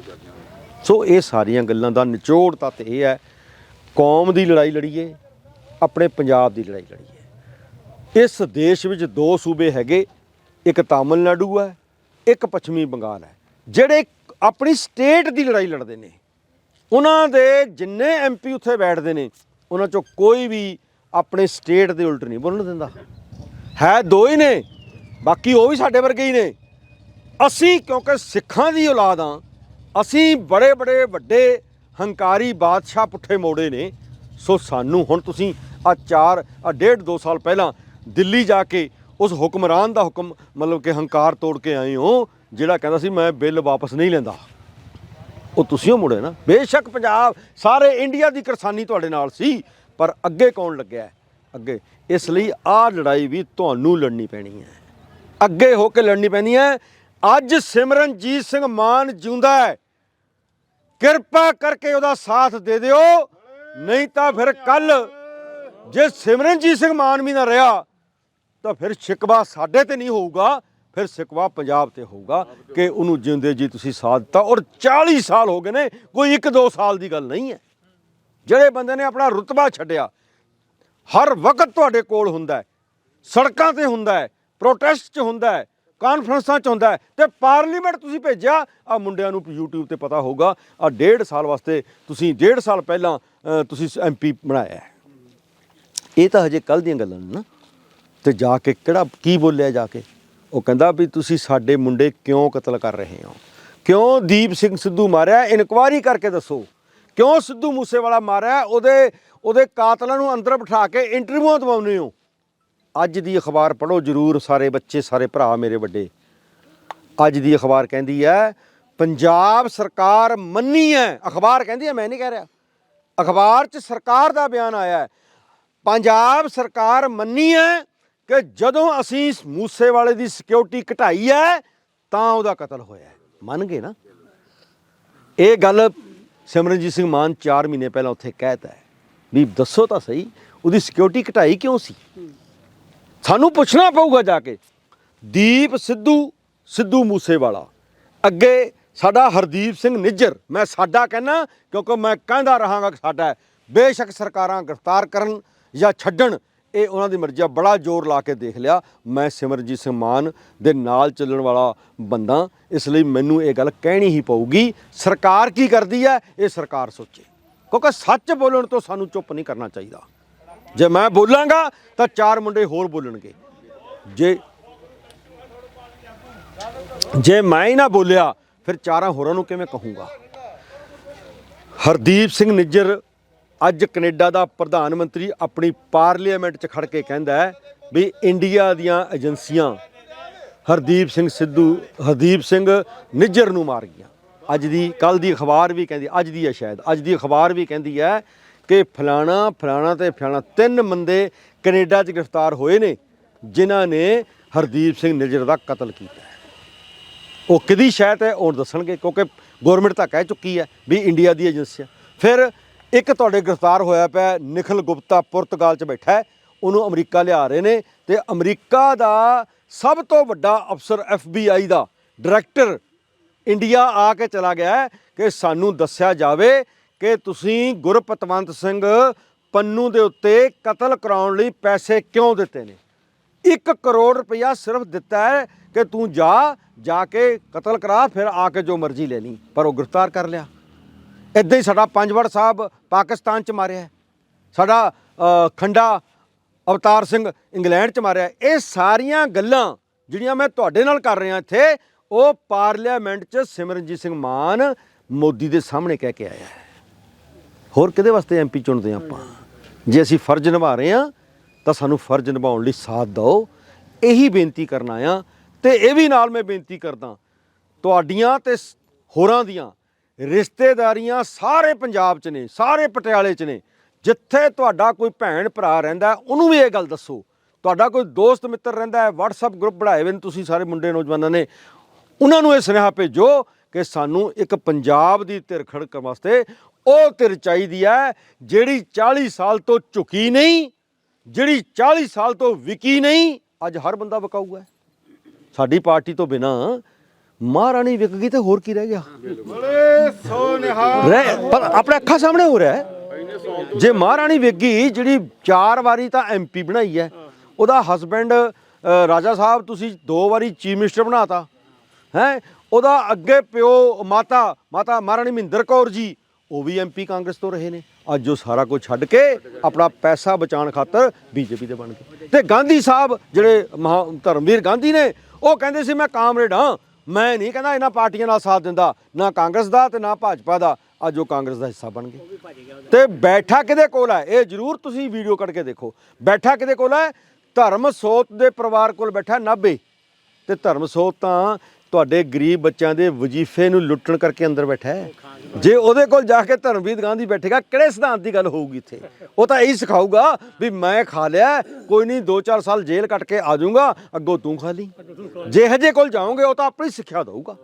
ਸੋ ਇਹ ਸਾਰੀਆਂ ਗੱਲਾਂ ਦਾ ਨਿਚੋੜ ਤੱਤ ਇਹ ਹੈ, ਕੌਮ ਦੀ ਲੜਾਈ ਲੜੀਏ ਆਪਣੇ ਪੰਜਾਬ ਦੀ ਲੜਾਈ ਲੜੀਏ ਇਸ ਦੇਸ਼ ਵਿੱਚ ਦੋ ਸੂਬੇ ਹੈਗੇ, ਇੱਕ ਤਾਮਿਲਨਾਡੂ ਹੈ, ਇੱਕ ਪੱਛਮੀ ਬੰਗਾਲ ਹੈ। ਜਿਹੜੇ ਆਪਣੀ ਸਟੇਟ ਦੀ ਲੜਾਈ ਲੜਦੇ ਨੇ, ਉਹਨਾਂ ਦੇ ਜਿੰਨੇ ਐਮਪੀ ਉੱਥੇ ਬੈਠਦੇ ਨੇ, ਉਹਨਾਂ ਚੋਂ ਕੋਈ ਵੀ ਆਪਣੇ ਸਟੇਟ ਦੇ ਉਲਟ ਨਹੀਂ ਬੋਲਣ ਦਿੰਦਾ। ਹੈ ਦੋ ਹੀ ਨੇ, ਬਾਕੀ ਉਹ ਵੀ ਸਾਡੇ ਵਰਗੇ ਹੀ ਨੇ। ਅਸੀਂ ਕਿਉਂਕਿ ਸਿੱਖਾਂ ਦੀ ਔਲਾਦ ਆ ਅਸੀਂ ਬੜੇ ਬੜੇ ਵੱਡੇ ਹੰਕਾਰੀ ਬਾਦਸ਼ਾਹ ਪੁੱਠੇ ਮੋੜੇ ਨੇ। ਸੋ ਸਾਨੂੰ ਹੁਣ ਤੁਸੀਂ ਆ ਚਾਰ ਆ ਡੇਢ ਦੋ ਸਾਲ ਪਹਿਲਾਂ ਦਿੱਲੀ ਜਾ ਕੇ ਉਸ ਹੁਕਮਰਾਨ ਦਾ ਹੁਕਮ, ਮਤਲਬ ਕਿ ਹੰਕਾਰ ਤੋੜ ਕੇ ਆਏ ਹੋ, ਜਿਹੜਾ ਕਹਿੰਦਾ ਸੀ ਮੈਂ ਬਿੱਲ ਵਾਪਸ ਨਹੀਂ ਲੈਂਦਾ। ਉਹ ਤੁਸੀਂ ਉਹ ਮੁੜੇ ਨਾ। ਬੇਸ਼ੱਕ ਪੰਜਾਬ, ਸਾਰੇ ਇੰਡੀਆ ਦੀ ਕਿਰਸਾਨੀ ਤੁਹਾਡੇ ਨਾਲ ਸੀ। ਪਰ ਅੱਗੇ ਕੌਣ ਲੱਗਿਆ? ਅੱਗੇ। ਇਸ ਲਈ ਆਹ ਲੜਾਈ ਵੀ ਤੁਹਾਨੂੰ ਲੜਨੀ ਪੈਣੀ ਹੈ। ਅੱਗੇ ਹੋ ਕੇ ਲੜਨੀ ਪੈਣੀ ਹੈ। ਅੱਜ ਸਿਮਰਨਜੀਤ ਸਿੰਘ ਮਾਨ ਜਿਉਂਦਾ ਹੈ। ਕਿਰਪਾ ਕਰਕੇ ਉਹਦਾ ਸਾਥ ਦੇ ਦਿਓ। ਨਹੀਂ ਤਾਂ ਫਿਰ ਕੱਲ ਜੇ ਸਿਮਰਨਜੀਤ ਸਿੰਘ ਮਾਨ ਵੀ ਨਾ ਰਿਹਾ, ਤਾਂ ਫਿਰ ਸ਼ਿਕਵਾ ਸਾਡੇ ਤੇ ਨਹੀਂ ਹੋਊਗਾ। ਫਿਰ ਸ਼ਿਕਵਾ ਪੰਜਾਬ ਤੇ ਹੋਊਗਾ ਕਿ ਉਹਨੂੰ ਜਿਉਂਦੇ ਜੀ ਤੁਸੀਂ ਸਾਥ ਦਿੱਤਾ। ਔਰ 40 ਸਾਲ ਹੋ ਗਏ ਨੇ, ਕੋਈ 1-2 ਸਾਲ ਦੀ ਗੱਲ ਨਹੀਂ ਹੈ। ਜਿਹੜੇ ਬੰਦੇ ਨੇ ਆਪਣਾ ਰੁਤਬਾ ਛੱਡਿਆ ਹਰ ਵਕਤ ਤੁਹਾਡੇ ਕੋਲ ਹੁੰਦਾ ਹੈ। ਸੜਕਾਂ ਤੇ ਹੁੰਦਾ ਹੈ ਪ੍ਰੋਟੈਸਟ 'ਚ ਹੁੰਦਾ ਹੈ ਕਾਨਫਰੰਸਾਂ 'ਚ ਹੁੰਦਾ ਹੈ ਤੇ ਪਾਰਲੀਮੈਂਟ ਤੁਸੀਂ ਭੇਜਿਆ ਆ ਮੁੰਡਿਆਂ ਨੂੰ YouTube ਤੇ ਪਤਾ ਹੋਊਗਾ ਆ ਡੇਢ ਸਾਲ ਵਾਸਤੇ ਤੁਸੀਂ ਡੇਢ ਸਾਲ ਪਹਿਲਾਂ ਅ, ਤੁਸੀਂ ਐਮਪੀ ਬਣਾਇਆ ਇਹ ਤਾਂ ਹਜੇ ਕੱਲ ਦੀਆਂ ਗੱਲਾਂ ਨੇ ਨਾ। ਤੇ ਜਾ ਕੇ ਕਿਹੜਾ ਕੀ ਬੋਲਿਆ ਜਾ ਕੇ? ਉਹ ਕਹਿੰਦਾ ਵੀ ਤੁਸੀਂ ਸਾਡੇ ਮੁੰਡੇ ਕਿਉਂ ਕਤਲ ਕਰ ਰਹੇ ਹੋ? ਕਿਉਂ ਦੀਪ ਸਿੰਘ ਸਿੱਧੂ ਮਾਰਿਆ? ਇਨਕੁਆਇਰੀ ਕਰਕੇ ਦੱਸੋ। ਕਿਉਂ ਸਿੱਧੂ ਮੂਸੇਵਾਲਾ ਮਾਰਿਆ? ਉਹਦੇ ਉਹਦੇ ਕਾਤਲਾਂ ਨੂੰ ਅੰਦਰ ਬਿਠਾ ਕੇ ਇੰਟਰਵਿਊ ਦਵਾਉਂਦੇ ਹੋ। ਅੱਜ ਦੀ ਅਖਬਾਰ ਪੜ੍ਹੋ, ਜਰੂਰ ਸਾਰੇ ਬੱਚੇ, ਸਾਰੇ ਭਰਾ ਮੇਰੇ ਵੱਡੇ। ਅੱਜ ਦੀ ਅਖਬਾਰ ਕਹਿੰਦੀ ਹੈ, ਪੰਜਾਬ ਸਰਕਾਰ ਮੰਨੀ ਹੈ। ਅਖਬਾਰ ਕਹਿੰਦੀ ਹੈ, ਮੈਂ ਨਹੀਂ ਕਹਿ ਰਿਹਾ। ਅਖਬਾਰ 'ਚ ਸਰਕਾਰ ਦਾ ਬਿਆਨ ਆਇਆ ਹੈ। ਪੰਜਾਬ ਸਰਕਾਰ ਮੰਨੀ ਹੈ ਕਿ ਜਦੋਂ ਅਸੀਂ ਮੂਸੇ ਵਾਲੇ ਦੀ ਸਿਕਿਉਰਿਟੀ ਘਟਾਈ ਹੈ, ਤਾਂ ਉਹਦਾ ਕਤਲ ਹੋਇਆ ਮੰਨ ਗਏ ਨਾ? ਇਹ ਗੱਲ ਸਿਮਰਨਜੀਤ ਸਿੰਘ ਮਾਨ 4 ਮਹੀਨੇ ਪਹਿਲਾਂ ਉੱਥੇ ਕਹਿਤਾ ਹੈ ਵੀ ਦੱਸੋ ਤਾਂ ਸਹੀ, ਉਹਦੀ ਸਿਕਿਉਰਿਟੀ ਘਟਾਈ ਕਿਉਂ ਸੀ? ਸਾਨੂੰ ਪੁੱਛਣਾ ਪਊਗਾ ਜਾ ਕੇ। ਦੀਪ ਸਿੱਧੂ ਸਿੱਧੂ ਮੂਸੇਵਾਲਾ। ਅੱਗੇ ਸਾਡਾ ਹਰਦੀਪ ਸਿੰਘ ਨਿੱਜਰ, ਮੈਂ ਸਾਡਾ ਕਹਿਣਾ ਕਿਉਂਕਿ ਮੈਂ ਕਹਿੰਦਾ ਰਹਾਂਗਾ ਕਿ ਸਾਡਾ ਬੇਸ਼ੱਕ ਸਰਕਾਰਾਂ ਗ੍ਰਿਫਤਾਰ ਕਰਨ ਜਾਂ ਛੱਡਣ ਇਹ ਉਹਨਾਂ ਦੀ ਮਰਜ਼ੀ ਆ। ਬੜਾ ਜ਼ੋਰ ਲਾ ਕੇ ਦੇਖ ਲਿਆ। ਮੈਂ ਸਿਮਰਜੀਤ ਸਿੰਘ ਮਾਨ ਦੇ ਨਾਲ ਚੱਲਣ ਵਾਲਾ ਬੰਦਾ। ਇਸ ਲਈ ਮੈਨੂੰ ਇਹ ਗੱਲ ਕਹਿਣੀ ਹੀ ਪਊਗੀ। ਸਰਕਾਰ ਕੀ ਕਰਦੀ ਹੈ? ਇਹ ਸਰਕਾਰ ਸੋਚੇ। ਕਿਉਂਕਿ ਸੱਚ ਬੋਲਣ ਤੋਂ ਸਾਨੂੰ ਚੁੱਪ ਨਹੀਂ ਕਰਨਾ ਚਾਹੀਦਾ। ਜੇ ਮੈਂ ਬੋਲਾਂਗਾ, ਤਾਂ ਚਾਰ ਮੁੰਡੇ ਹੋਰ ਬੋਲਣਗੇ। ਜੇ ਜੇ ਮੈਂ ਹੀ ਨਾ ਬੋਲਿਆ, ਫਿਰ ਚਾਰਾਂ ਹੋਰਾਂ ਨੂੰ ਕਿਵੇਂ ਕਹੂੰਗਾ? ਹਰਦੀਪ ਸਿੰਘ ਨਿੱਜਰ ਅੱਜ ਕੈਨੇਡਾ ਦਾ ਪ੍ਰਧਾਨ ਮੰਤਰੀ ਆਪਣੀ ਪਾਰਲੀਮੈਂਟ 'ਚ ਖੜ ਕੇ ਕਹਿੰਦਾ ਹੈ ਵੀ ਇੰਡੀਆ ਦੀਆਂ ਏਜੰਸੀਆਂ ਹਰਦੀਪ ਸਿੰਘ ਸਿੱਧੂ, ਹਰਦੀਪ ਸਿੰਘ ਨਿੱਜਰ ਨੂੰ ਮਾਰ ਗਈਆਂ ਅੱਜ ਦੀ ਕੱਲ ਦੀ ਅਖਬਾਰ ਵੀ ਕਹਿੰਦੀ, ਅੱਜ ਦੀ ਹੈ ਸ਼ਾਇਦ, ਅੱਜ ਦੀ ਅਖਬਾਰ ਵੀ ਕਹਿੰਦੀ ਹੈ ਕਿ ਫਲਾਣਾ ਫਲਾਣਾ ਤੇ ਫਲਾਣਾ ਤਿੰਨ ਬੰਦੇ ਕੈਨੇਡਾ 'ਚ ਗ੍ਰਿਫਤਾਰ ਹੋਏ ਨੇ, ਜਿਨ੍ਹਾਂ ਨੇ ਹਰਦੀਪ ਸਿੰਘ ਨਿੱਜਰ ਦਾ ਕਤਲ ਕੀਤਾ ਉਹ ਕਿਹਦੀ ਸ਼ਾਇਦ ਹੈ, ਉਹ ਦੱਸਣਗੇ, ਕਿਉਂਕਿ ਗਵਰਨਮੈਂਟ ਤਾਂ ਕਹਿ ਚੁੱਕੀ ਹੈ ਵੀ ਇੰਡੀਆ ਦੀ ਏਜੰਸੀਆਂ। ਫਿਰ ਇੱਕ ਤੁਹਾਡੇ ਗ੍ਰਿਫਤਾਰ ਹੋਇਆ ਪਿਆ ਨਿਖਲ ਗੁਪਤਾ ਪੁਰਤਗਾਲ 'ਚ ਬੈਠਾ ਹੈ, ਉਹਨੂੰ ਅਮਰੀਕਾ ਲਿਆ ਰਹੇ ਨੇ ਤੇ ਅਮਰੀਕਾ ਦਾ ਸਭ ਤੋਂ ਵੱਡਾ ਅਫਸਰ FBI ਦਾ ਡਾਇਰੈਕਟਰ ਇੰਡੀਆ ਆ ਕੇ ਚਲਾ ਗਿਆ ਕਿ ਸਾਨੂੰ ਦੱਸਿਆ ਜਾਵੇ ਕਿ ਤੁਸੀਂ ਗੁਰਪਤਵੰਤ ਸਿੰਘ ਪੰਨੂ ਦੇ ਉੱਤੇ ਕਤਲ ਕਰਾਉਣ ਲਈ ਪੈਸੇ ਕਿਉਂ ਦਿੱਤੇ ਨੇ? 1 ਕਰੋੜ ਰੁਪਇਆ ਸਿਰਫ ਦਿੱਤਾ ਹੈ ਕਿ ਤੂੰ ਜਾ ਜਾ ਕੇ ਕਤਲ ਕਰਾ, ਫਿਰ ਆ ਕੇ ਜੋ ਮਰਜ਼ੀ ਲੈ ਲਈ, ਪਰ ਉਹ ਗ੍ਰਿਫਤਾਰ ਕਰ ਲਿਆ। ਇਦਾਂ ਹੀ ਸਾਡਾ ਪੰਜਵੜ ਸਾਹਿਬ ਪਾਕਿਸਤਾਨ ਚ ਮਾਰਿਆ ਸਾਡਾ ਖੰਡਾ ਅਵਤਾਰ ਸਿੰਘ ਇੰਗਲੈਂਡ ਚ ਮਾਰਿਆ ਇਹ ਸਾਰੀਆਂ ਗੱਲਾਂ ਜਿਹੜੀਆਂ ਮੈਂ ਤੁਹਾਡੇ ਨਾਲ ਕਰ ਰਿਹਾ ਇੱਥੇ, ਉਹ ਪਾਰਲੀਮੈਂਟ ਚ ਸਿਮਰਨਜੀਤ ਸਿੰਘ ਮਾਨ ਮੋਦੀ ਦੇ ਸਾਹਮਣੇ ਕਹਿ ਕੇ ਆਇਆ ਹੈ। ਹੋਰ ਕਿਹਦੇ ਵਾਸਤੇ ਐਮਪੀ ਚੁਣਦੇ ਹਾਂ ਆਪਾਂ? ਜੇ ਅਸੀਂ ਫਰਜ਼ ਨਿਭਾ ਰਹੇ ਹਾਂ, ਤਾਂ ਸਾਨੂੰ ਫਰਜ਼ ਨਿਭਾਉਣ ਲਈ ਸਾਥ ਦਿਓ। ਇਹੀ ਬੇਨਤੀ ਕਰਨਾ ਆ ਤੇ ਇਹ ਵੀ ਨਾਲ ਮੈਂ ਬੇਨਤੀ ਕਰਦਾ, ਤੁਹਾਡੀਆਂ ਤੇ ਹੋਰਾਂ ਦੀਆਂ ਰਿਸ਼ਤੇਦਾਰੀਆਂ ਸਾਰੇ ਪੰਜਾਬ 'ਚ ਨੇ, ਸਾਰੇ ਪਟਿਆਲੇ 'ਚ ਨੇ। ਜਿੱਥੇ ਤੁਹਾਡਾ ਕੋਈ ਭੈਣ ਭਰਾ ਰਹਿੰਦਾ, ਉਹਨੂੰ ਵੀ ਇਹ ਗੱਲ ਦੱਸੋ। ਤੁਹਾਡਾ ਕੋਈ ਦੋਸਤ ਮਿੱਤਰ ਰਹਿੰਦਾ ਹੈ, WhatsApp ਗਰੁੱਪ ਬਣਾਏ ਹੋਏ ਨੇ ਤੁਸੀਂ ਸਾਰੇ ਮੁੰਡੇ ਨੌਜਵਾਨਾਂ ਨੇ, ਉਹਨਾਂ ਨੂੰ ਇਹ ਸੁਨੇਹਾ ਭੇਜੋ ਕਿ ਸਾਨੂੰ ਇੱਕ ਪੰਜਾਬ ਦੀ ਧਿਰ ਖੜਕਣ ਵਾਸਤੇ ਉਹ ਧਿਰ ਚਾਹੀਦੀ ਹੈ, ਜਿਹੜੀ 40 ਸਾਲ ਤੋਂ ਝੁਕੀ ਨਹੀਂ, ਜਿਹੜੀ 40 ਸਾਲ ਤੋਂ ਵਿਕੀ ਨਹੀਂ, ਅੱਜ ਹਰ ਬੰਦਾ ਵਿਕਾਊ ਹੈ ਸਾਡੀ ਪਾਰਟੀ ਤੋਂ ਬਿਨਾ ਮਹਾਰਾਣੀ ਵਿਕ ਗਈ ਤੇ ਹੋਰ ਕੀ ਰਹਿ ਗਿਆ? ਬੜੇ ਸੋ ਨਿਹਾਲ ਰਹਿ ਪਰ ਆਪਣੇ ਅੱਖਾਂ ਸਾਹਮਣੇ ਹੋ ਰਿਹਾ ਹੈ। ਜੇ ਮਹਾਰਾਣੀ ਵਿਕ ਗਈ ਜਿਹੜੀ ਚਾਰ ਵਾਰੀ ਤਾਂ ਐਮਪੀ ਬਣਾਈ ਹੈ ਉਹਦਾ ਹਸਬੈਂਡ ਰਾਜਾ ਸਾਹਿਬ ਤੁਸੀਂ ਦੋ ਵਾਰੀ ਚੀਫ ਮਿਨਿਸਟਰ ਬਣਾਤਾ। ਹੈ? ਉਹਦਾ ਅੱਗੇ ਪਿਓ ਮਾਤਾ ਮਾਤਾ ਮਹਾਰਾਣੀ ਮਹਿੰਦਰ ਕੌਰ ਜੀ ਉਹ ਵੀ ਐਮਪੀ ਕਾਂਗਰਸ ਤੋਂ ਰਹੇ ਨੇ। ਅੱਜ ਉਹ ਸਾਰਾ ਕੁਝ ਛੱਡ ਕੇ ਆਪਣਾ ਪੈਸਾ ਬਚਾਉਣ ਖਾਤਰ ਬੀਜੇਪੀ ਦੇ ਬਣ ਗਏ। ਤੇ ਗਾਂਧੀ ਸਾਹਿਬ ਜਿਹੜੇ ਮਹਾ ਧਰਮਵੀਰ ਗਾਂਧੀ ਨੇ ਉਹ ਕਹਿੰਦੇ ਸੀ ਮੈਂ ਕਾਮਰੇਡ ਹਾਂ। ਮੈਂ ਨਹੀਂ ਕਹਿੰਦਾ ਇਹਨਾਂ ਪਾਰਟੀਆਂ ਨਾਲ ਸਾਥ ਦਿੰਦਾ, ਨਾ ਕਾਂਗਰਸ ਦਾ ਤੇ ਨਾ ਭਾਜਪਾ ਦਾ। ਅੱਜ ਉਹ ਕਾਂਗਰਸ ਦਾ ਹਿੱਸਾ ਬਣ ਗਏ। ਤੇ ਬੈਠਾ ਕਿਹਦੇ ਕੋਲ ਹੈ? ਇਹ ਜਰੂਰ ਤੁਸੀਂ ਵੀਡੀਓ ਕੱਢ ਕੇ ਦੇਖੋ। ਬੈਠਾ ਕਿਹਦੇ ਕੋਲ ਹੈ? ਧਰਮ ਸੋਤ ਦੇ ਪਰਿਵਾਰ ਕੋਲ ਬੈਠਾ ਨਾਭੇ। ਤੇ ਧਰਮ ਸੋਤ ਤਾਂ ਤੁਹਾਡੇ ਗਰੀਬ ਬੱਚਿਆਂ ਦੇ ਵਜ਼ੀਫੇ ਨੂੰ ਲੁੱਟਣ ਕਰਕੇ ਅੰਦਰ ਬੈਠਾ ਹੈ। ਜੇ ਉਹਦੇ ਕੋਲ ਜਾ ਕੇ ਧਰਮਵੀਰ ਗਾਂਧੀ ਬੈਠੇਗਾ, ਕਿਹੜੇ ਸਿਧਾਂਤ ਦੀ ਗੱਲ ਹੋਊਗੀ ਇੱਥੇ? ਉਹ ਤਾਂ ਇਹੀ ਸਿਖਾਊਗਾ ਵੀ ਮੈਂ ਖਾ ਲਿਆ, ਕੋਈ ਨਹੀਂ 2-4 ਸਾਲ ਜੇਲ੍ਹ ਕੱਟ ਕੇ ਆ ਜਾਊਂਗਾ, ਅੱਗੋਂ ਤੂੰ ਖਾ ਲਈ। ਜੇ ਹਜੇ ਕੋਲ ਜਾਓਗੇ, ਉਹ ਤਾਂ ਆਪਣੀ ਸਿੱਖਿਆ ਦਊਗਾ।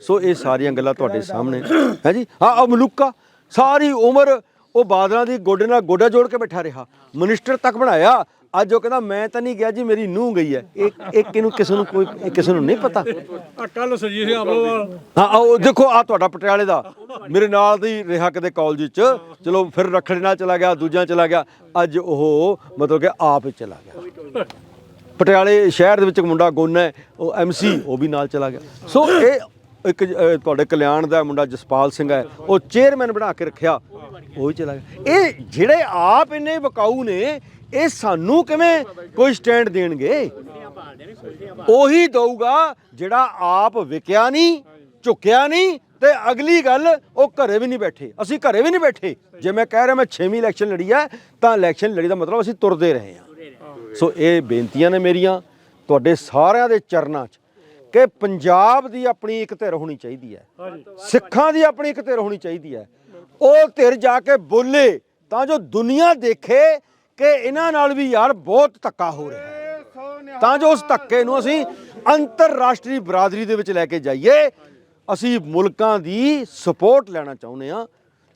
ਸੋ ਇਹ ਸਾਰੀਆਂ ਗੱਲਾਂ ਤੁਹਾਡੇ ਸਾਹਮਣੇ ਹੈ ਜੀ? ਹਾਂ ਉਹ ਮਲੂਕਾ ਸਾਰੀ ਉਮਰ ਉਹ ਬਾਦਲਾਂ ਦੀ ਗੋਡੇ ਨਾਲ ਗੋਡਾ ਜੋੜ ਕੇ ਬੈਠਾ ਰਿਹਾ। ਮਿਨਿਸਟਰ ਤੱਕ ਬਣਾਇਆ। ਅੱਜ ਉਹ ਕਹਿੰਦਾ ਮੈਂ ਤਾਂ ਨਹੀਂ ਗਿਆ ਜੀ ਮੇਰੀ ਨੂੰਹ ਗਈ ਹੈ। ਇਹ ਇਹ ਕਿਨੂੰ ਕਿਸੇ ਨੂੰ ਕੋਈ ਇਹ ਕਿਸੇ ਨੂੰ ਨਹੀਂ ਪਤਾ। ਆ ਕੱਲ ਸਰਜੀਤ ਸਿੰਘ ਆਪਲੋਵਾਲ ਹਾਂ ਆਹ ਉਹ ਦੇਖੋ ਆ ਤੁਹਾਡਾ ਪਟਿਆਲੇ ਦਾ। ਮੇਰੇ ਨਾਲ ਦੀ ਰਿਹਾ ਕਿਤੇ ਕਾਲਜ ਚ। ਚਲੋ ਫਿਰ ਰਖੜੇ ਨਾਲ ਚਲਾ ਗਿਆ ਦੂਜਾ ਚਲਾ ਗਿਆ। ਅੱਜ ਉਹ ਮਤਲਬ ਕਿ ਆਪ ਹੀ ਚਲਾ ਗਿਆ। ਪਟਿਆਲੇ ਸ਼ਹਿਰ ਦੇ ਵਿੱਚ ਇੱਕ ਮੁੰਡਾ ਗੋਨਾ ਹੈ ਉਹ ਐਮਸੀ ਉਹ ਵੀ ਨਾਲ ਚਲਾ ਗਿਆ। ਸੋ ਇਹ ਇੱਕ ਤੁਹਾਡੇ ਕਲਿਆਣ ਦਾ ਮੁੰਡਾ ਜਸਪਾਲ ਸਿੰਘ ਹੈ। ਉਹ ਚੇਅਰਮੈਨ ਬਣਾ ਕੇ ਰੱਖਿਆ ਉਹ ਵੀ ਚਲਾ ਗਿਆ। ਇਹ ਜਿਹੜੇ ਆਪ ਇੰਨੇ ਵਿਕਾਊ ਨੇ ਇਹ ਸਾਨੂੰ ਕਿਵੇਂ ਕੋਈ ਸਟੈਂਡ ਦੇਣਗੇ? ਉਹੀ ਦਊਗਾ ਜਿਹੜਾ ਆਪ ਵਿਕਿਆ ਨਹੀਂ, ਝੁਕਿਆ ਨਹੀਂ ਤੇ ਅਗਲੀ ਗੱਲ, ਉਹ ਘਰੇ ਵੀ ਨਹੀਂ ਬੈਠੇ। ਅਸੀਂ ਘਰੇ ਵੀ ਨਹੀਂ ਬੈਠੇ। ਜੇ ਮੈਂ ਕਹਿ ਰਿਹਾ ਮੈਂ 6ਵੀਂ ਇਲੈਕਸ਼ਨ ਲੜੀ ਹੈ ਤਾਂ ਇਲੈਕਸ਼ਨ ਲੜੀ ਦਾ ਮਤਲਬ ਅਸੀਂ ਤੁਰਦੇ ਰਹੇ ਹਾਂ। ਸੋ ਇਹ ਬੇਨਤੀਆਂ ਨੇ ਮੇਰੀਆਂ, ਤੁਹਾਡੇ ਸਾਰਿਆਂ ਦੇ ਚਰਨਾਂ 'ਚ ਕਿ ਪੰਜਾਬ ਦੀ ਆਪਣੀ ਇੱਕ ਧਿਰ ਹੋਣੀ ਚਾਹੀਦੀ ਹੈ। ਸਿੱਖਾਂ ਦੀ ਆਪਣੀ ਇੱਕ ਧਿਰ ਹੋਣੀ ਚਾਹੀਦੀ ਹੈ। ਉਹ ਧਿਰ ਜਾ ਕੇ ਬੋਲੇ ਤਾਂ ਜੋ ਦੁਨੀਆ ਦੇਖੇ ਕਿ ਇਹਨਾਂ ਨਾਲ ਵੀ ਯਾਰ ਬਹੁਤ ਧੱਕਾ ਹੋ ਰਿਹਾ ਹੈ। ਤਾਂ ਜੋ ਉਸ ਧੱਕੇ ਨੂੰ ਅਸੀਂ ਅੰਤਰਰਾਸ਼ਟਰੀ ਬਰਾਦਰੀ ਦੇ ਵਿੱਚ ਲੈ ਕੇ ਜਾਈਏ, ਅਸੀਂ ਮੁਲਕਾਂ ਦੀ ਸਪੋਰਟ ਲੈਣਾ ਚਾਹੁੰਦੇ ਹਾਂ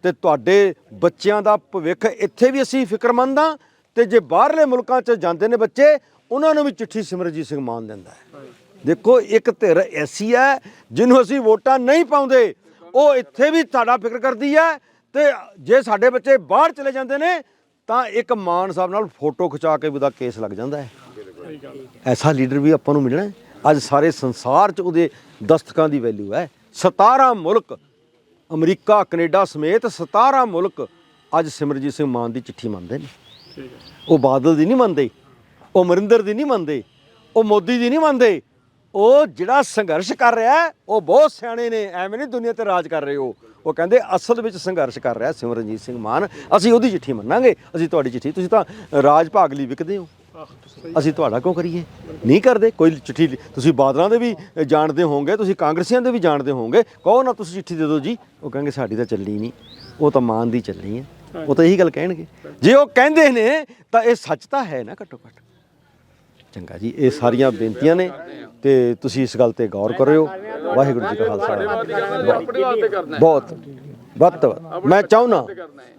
ਤੇ ਤੁਹਾਡੇ ਬੱਚਿਆਂ ਦਾ ਭਵਿੱਖ ਇੱਥੇ ਵੀ ਅਸੀਂ ਫਿਕਰਮੰਦ ਹਾਂ ਤੇ ਜੇ ਬਾਹਰਲੇ ਮੁਲਕਾਂ 'ਚ ਜਾਂਦੇ ਨੇ ਬੱਚੇ, ਉਹਨਾਂ ਨੂੰ ਵੀ ਚਿੱਠੀ ਸਿਮਰਜੀਤ ਸਿੰਘ ਮਾਨ ਦਿੰਦਾ ਹੈ। ਦੇਖੋ, ਇੱਕ ਧਿਰ ਐਸੀ ਹੈ ਜਿਹਨੂੰ ਅਸੀਂ ਵੋਟਾਂ ਨਹੀਂ ਪਾਉਂਦੇ, ਉਹ ਇੱਥੇ ਵੀ ਸਾਡਾ ਫਿਕਰ ਕਰਦੀ ਹੈ ਤੇ ਜੇ ਸਾਡੇ ਬੱਚੇ ਬਾਹਰ ਚਲੇ ਜਾਂਦੇ ਨੇ ਤਾਂ ਇੱਕ ਮਾਨ ਸਾਹਿਬ ਨਾਲ ਫੋਟੋ ਖਿਚਾ ਕੇ ਵੀ ਉਹਦਾ ਕੇਸ ਲੱਗ ਜਾਂਦਾ ਹੈ। ਐਸਾ ਲੀਡਰ ਵੀ ਆਪਾਂ ਨੂੰ ਮਿਲਣਾ ਹੈ। ਅੱਜ ਸਾਰੇ ਸੰਸਾਰ 'ਚ ਉਹਦੇ ਦਸਤਕਾਂ ਦੀ ਵੈਲਿਊ ਹੈ। 17 ਮੁਲਕ ਅਮਰੀਕਾ, ਕੈਨੇਡਾ ਸਮੇਤ 17 ਮੁਲਕ ਅੱਜ ਸਿਮਰਜੀਤ ਸਿੰਘ ਮਾਨ ਦੀ ਚਿੱਠੀ ਮੰਨਦੇ ਨੇ। ਉਹ ਬਾਦਲ ਦੀ ਨਹੀਂ ਮੰਨਦੇ, ਉਹ ਅਮਰਿੰਦਰ ਦੀ ਨਹੀਂ ਮੰਨਦੇ, ਉਹ ਮੋਦੀ ਦੀ ਨਹੀਂ ਮੰਨਦੇ ਉਹ ਜਿਹੜਾ ਸੰਘਰਸ਼ ਕਰ ਰਿਹਾ ਉਹ ਬਹੁਤ ਸਿਆਣੇ ਨੇ, ਐਵੇਂ ਨਹੀਂ ਦੁਨੀਆ ਤੇ ਰਾਜ ਕਰ ਰਹੇ ਹੋ ਉਹ ਕਹਿੰਦੇ, ਅਸਲ ਵਿੱਚ ਸੰਘਰਸ਼ ਕਰ ਰਿਹਾ ਸਿਮਰਨਜੀਤ ਸਿੰਘ ਮਾਨ। ਅਸੀਂ ਉਹਦੀ ਚਿੱਠੀ ਮੰਨਾਂਗੇ। ਅਸੀਂ ਤੁਹਾਡੀ ਚਿੱਠੀ, ਤੁਸੀਂ ਤਾਂ ਰਾਜ ਭਾਗ ਲਈ ਵਿਕਦੇ ਹੋ। ਅਸੀਂ ਤੁਹਾਡਾ ਕਿਉਂ ਕਰੀਏ? ਨਹੀਂ ਕਰਦੇ। ਕੋਈ ਚਿੱਠੀ ਤੁਸੀਂ ਬਾਦਲਾਂ ਦੇ ਵੀ ਜਾਣਦੇ ਹੋਵੋਗੇ, ਤੁਸੀਂ ਕਾਂਗਰਸੀਆਂ ਦੇ ਵੀ ਜਾਣਦੇ ਹੋਵੋਗੇ। ਕਹੋ ਨਾ, ਤੁਸੀਂ ਚਿੱਠੀ ਦੇ ਦਿਓ ਜੀ। ਉਹ ਕਹਿੰਗੇ ਸਾਡੀ ਤਾਂ ਚੱਲੀ ਨਹੀਂ। ਉਹ ਤਾਂ ਮਾਨ ਦੀ ਚੱਲਣੀ ਹੈ। ਉਹ ਤਾਂ ਇਹੀ ਗੱਲ ਕਹਿਣਗੇ। ਜੇ ਉਹ ਕਹਿੰਦੇ ਨੇ, ਤਾਂ ਇਹ ਸੱਚ ਤਾਂ ਹੈ ਨਾ ਘੱਟੋ ਘੱਟ। ਚੰਗਾ ਜੀ, ਇਹ ਸਾਰੀਆਂ ਬੇਨਤੀਆਂ ਨੇ ਤੇ ਤੁਸੀਂ ਇਸ ਗੱਲ ਤੇ ਗੌਰ ਕਰਿਓ। ਵਾਹਿਗੁਰੂ ਜੀ ਕਾ ਖਾਲਸਾ। ਆਪਣੇ ਬਹੁਤ ਵੱਧ ਵੱਧ ਮੈਂ ਚਾਹੁੰਨਾ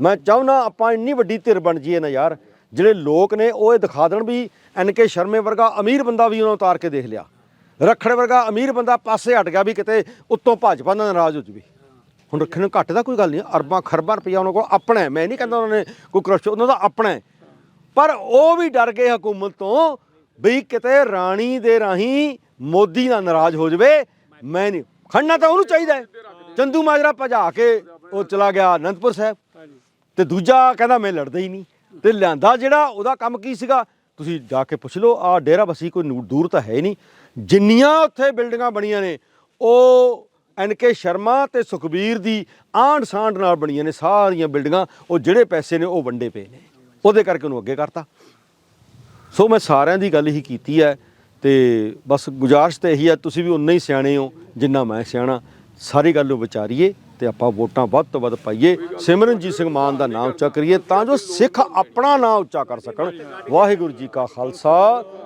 ਮੈਂ ਚਾਹੁੰਨਾ ਆਪਾਂ ਇੰਨੀ ਵੱਡੀ ਧਿਰ ਬਣ ਜਾਈਏ ਨਾ ਯਾਰ। ਜਿਹੜੇ ਲੋਕ ਨੇ, ਉਹ ਇਹ ਦਿਖਾ ਦੇਣ ਵੀ ਐਨ ਕੇ ਸ਼ਰਮੇ ਵਰਗਾ ਅਮੀਰ ਬੰਦਾ ਵੀ ਉਹਨਾਂ ਉਤਾਰ ਕੇ ਦੇਖ ਲਿਆ। ਰੱਖੜ ਵਰਗਾ ਅਮੀਰ ਬੰਦਾ ਪਾਸੇ ਹਟ ਗਿਆ ਵੀ ਕਿਤੇ ਉੱਤੋਂ ਭਾਜਪਾ ਨਾਲ ਨਾਰਾਜ਼ ਹੋ ਜਵੇ। ਹੁਣ ਰੱਖਣ ਨੂੰ ਘੱਟ ਦਾ ਕੋਈ ਗੱਲ ਨਹੀਂ, ਅਰਬਾਂ, ਖਰਬਾਂ ਰੁਪਈਆ ਉਹਨਾਂ ਕੋਲ ਆਪਣਾ ਮੈਂ ਨਹੀਂ ਕਹਿੰਦਾ ਉਹਨਾਂ ਨੇ ਕੋਈ ਕਰਪਸ਼ਨ, ਉਹਨਾਂ ਦਾ ਆਪਣਾ ਪਰ ਉਹ ਵੀ ਡਰ ਗਏ ਹਕੂਮਤ ਤੋਂ ਬਈ ਕਿਤੇ ਰਾਣੀ ਦੇ ਰਾਹੀਂ ਮੋਦੀ ਨਾਲ ਨਾਰਾਜ਼ ਹੋ ਜਵੇ, ਮੈਂ ਨਹੀਂ। ਖੜਨਾ ਤਾਂ ਉਹਨੂੰ ਚਾਹੀਦਾ ਹੈ। ਚੰਦੂ ਮਾਜਰਾ ਭਜਾ ਕੇ ਉਹ ਚਲਾ ਗਿਆ ਅਨੰਦਪੁਰ ਸਾਹਿਬ। ਤੇ ਦੂਜਾ ਕਹਿੰਦਾ ਮੈਂ ਲੜਦਾ ਹੀ ਨਹੀਂ। ਤੇ ਲਿਆਂਦਾ ਜਿਹੜਾ, ਉਹਦਾ ਕੰਮ ਕੀ ਸੀਗਾ? ਤੁਸੀਂ ਜਾ ਕੇ ਪੁੱਛ ਲਓ ਆ ਡੇਰਾ ਬਸੀ ਕੋਈ ਨੂ- ਦੂਰ ਤਾਂ ਹੈ ਹੀ ਨਹੀਂ। ਜਿੰਨੀਆਂ ਉੱਥੇ ਬਿਲਡਿੰਗਾਂ ਬਣੀਆਂ ਨੇ, ਉਹ ਐਨ ਕੇ ਸ਼ਰਮਾ ਤੇ ਸੁਖਬੀਰ ਦੀ ਆਂਢ ਸਾਂਢ ਨਾਲ ਬਣੀਆਂ ਨੇ ਸਾਰੀਆਂ ਬਿਲਡਿੰਗਾਂ, ਉਹ ਜਿਹੜੇ ਪੈਸੇ ਨੇ ਉਹ ਵੰਡੇ ਪਏ ਨੇ। ਉਹਦੇ ਕਰਕੇ ਉਹਨੂੰ ਅੱਗੇ ਕਰਤਾ। ਸੋ ਮੈਂ ਸਾਰਿਆਂ ਦੀ ਗੱਲ ਹੀ ਕੀਤੀ ਹੈ ਤੇ ਬਸ ਗੁਜਾਰਿਸ਼ ਤੇ ਇਹੀ ਹੈ, ਤੁਸੀਂ ਵੀ ਉਨਾ ਹੀ ਸਿਆਣੇ ਹੋ ਜਿੰਨਾ ਮੈਂ ਸਿਆਣਾ। ਸਾਰੀ ਗੱਲ ਨੂੰ ਵਿਚਾਰੀਏ ਤੇ ਆਪਾਂ ਵੋਟਾਂ ਵੱਧ ਤੋਂ ਵੱਧ ਪਾਈਏ। ਸਿਮਰਨਜੀਤ ਸਿੰਘ ਮਾਨ ਦਾ ਨਾਮ ਉੱਚਾ ਕਰੀਏ ਤਾਂ ਜੋ ਸਿੱਖ ਆਪਣਾ ਨਾਮ ਉੱਚਾ ਕਰ ਸਕਣ। ਵਾਹਿਗੁਰੂ ਜੀ ਕਾ ਖਾਲਸਾ।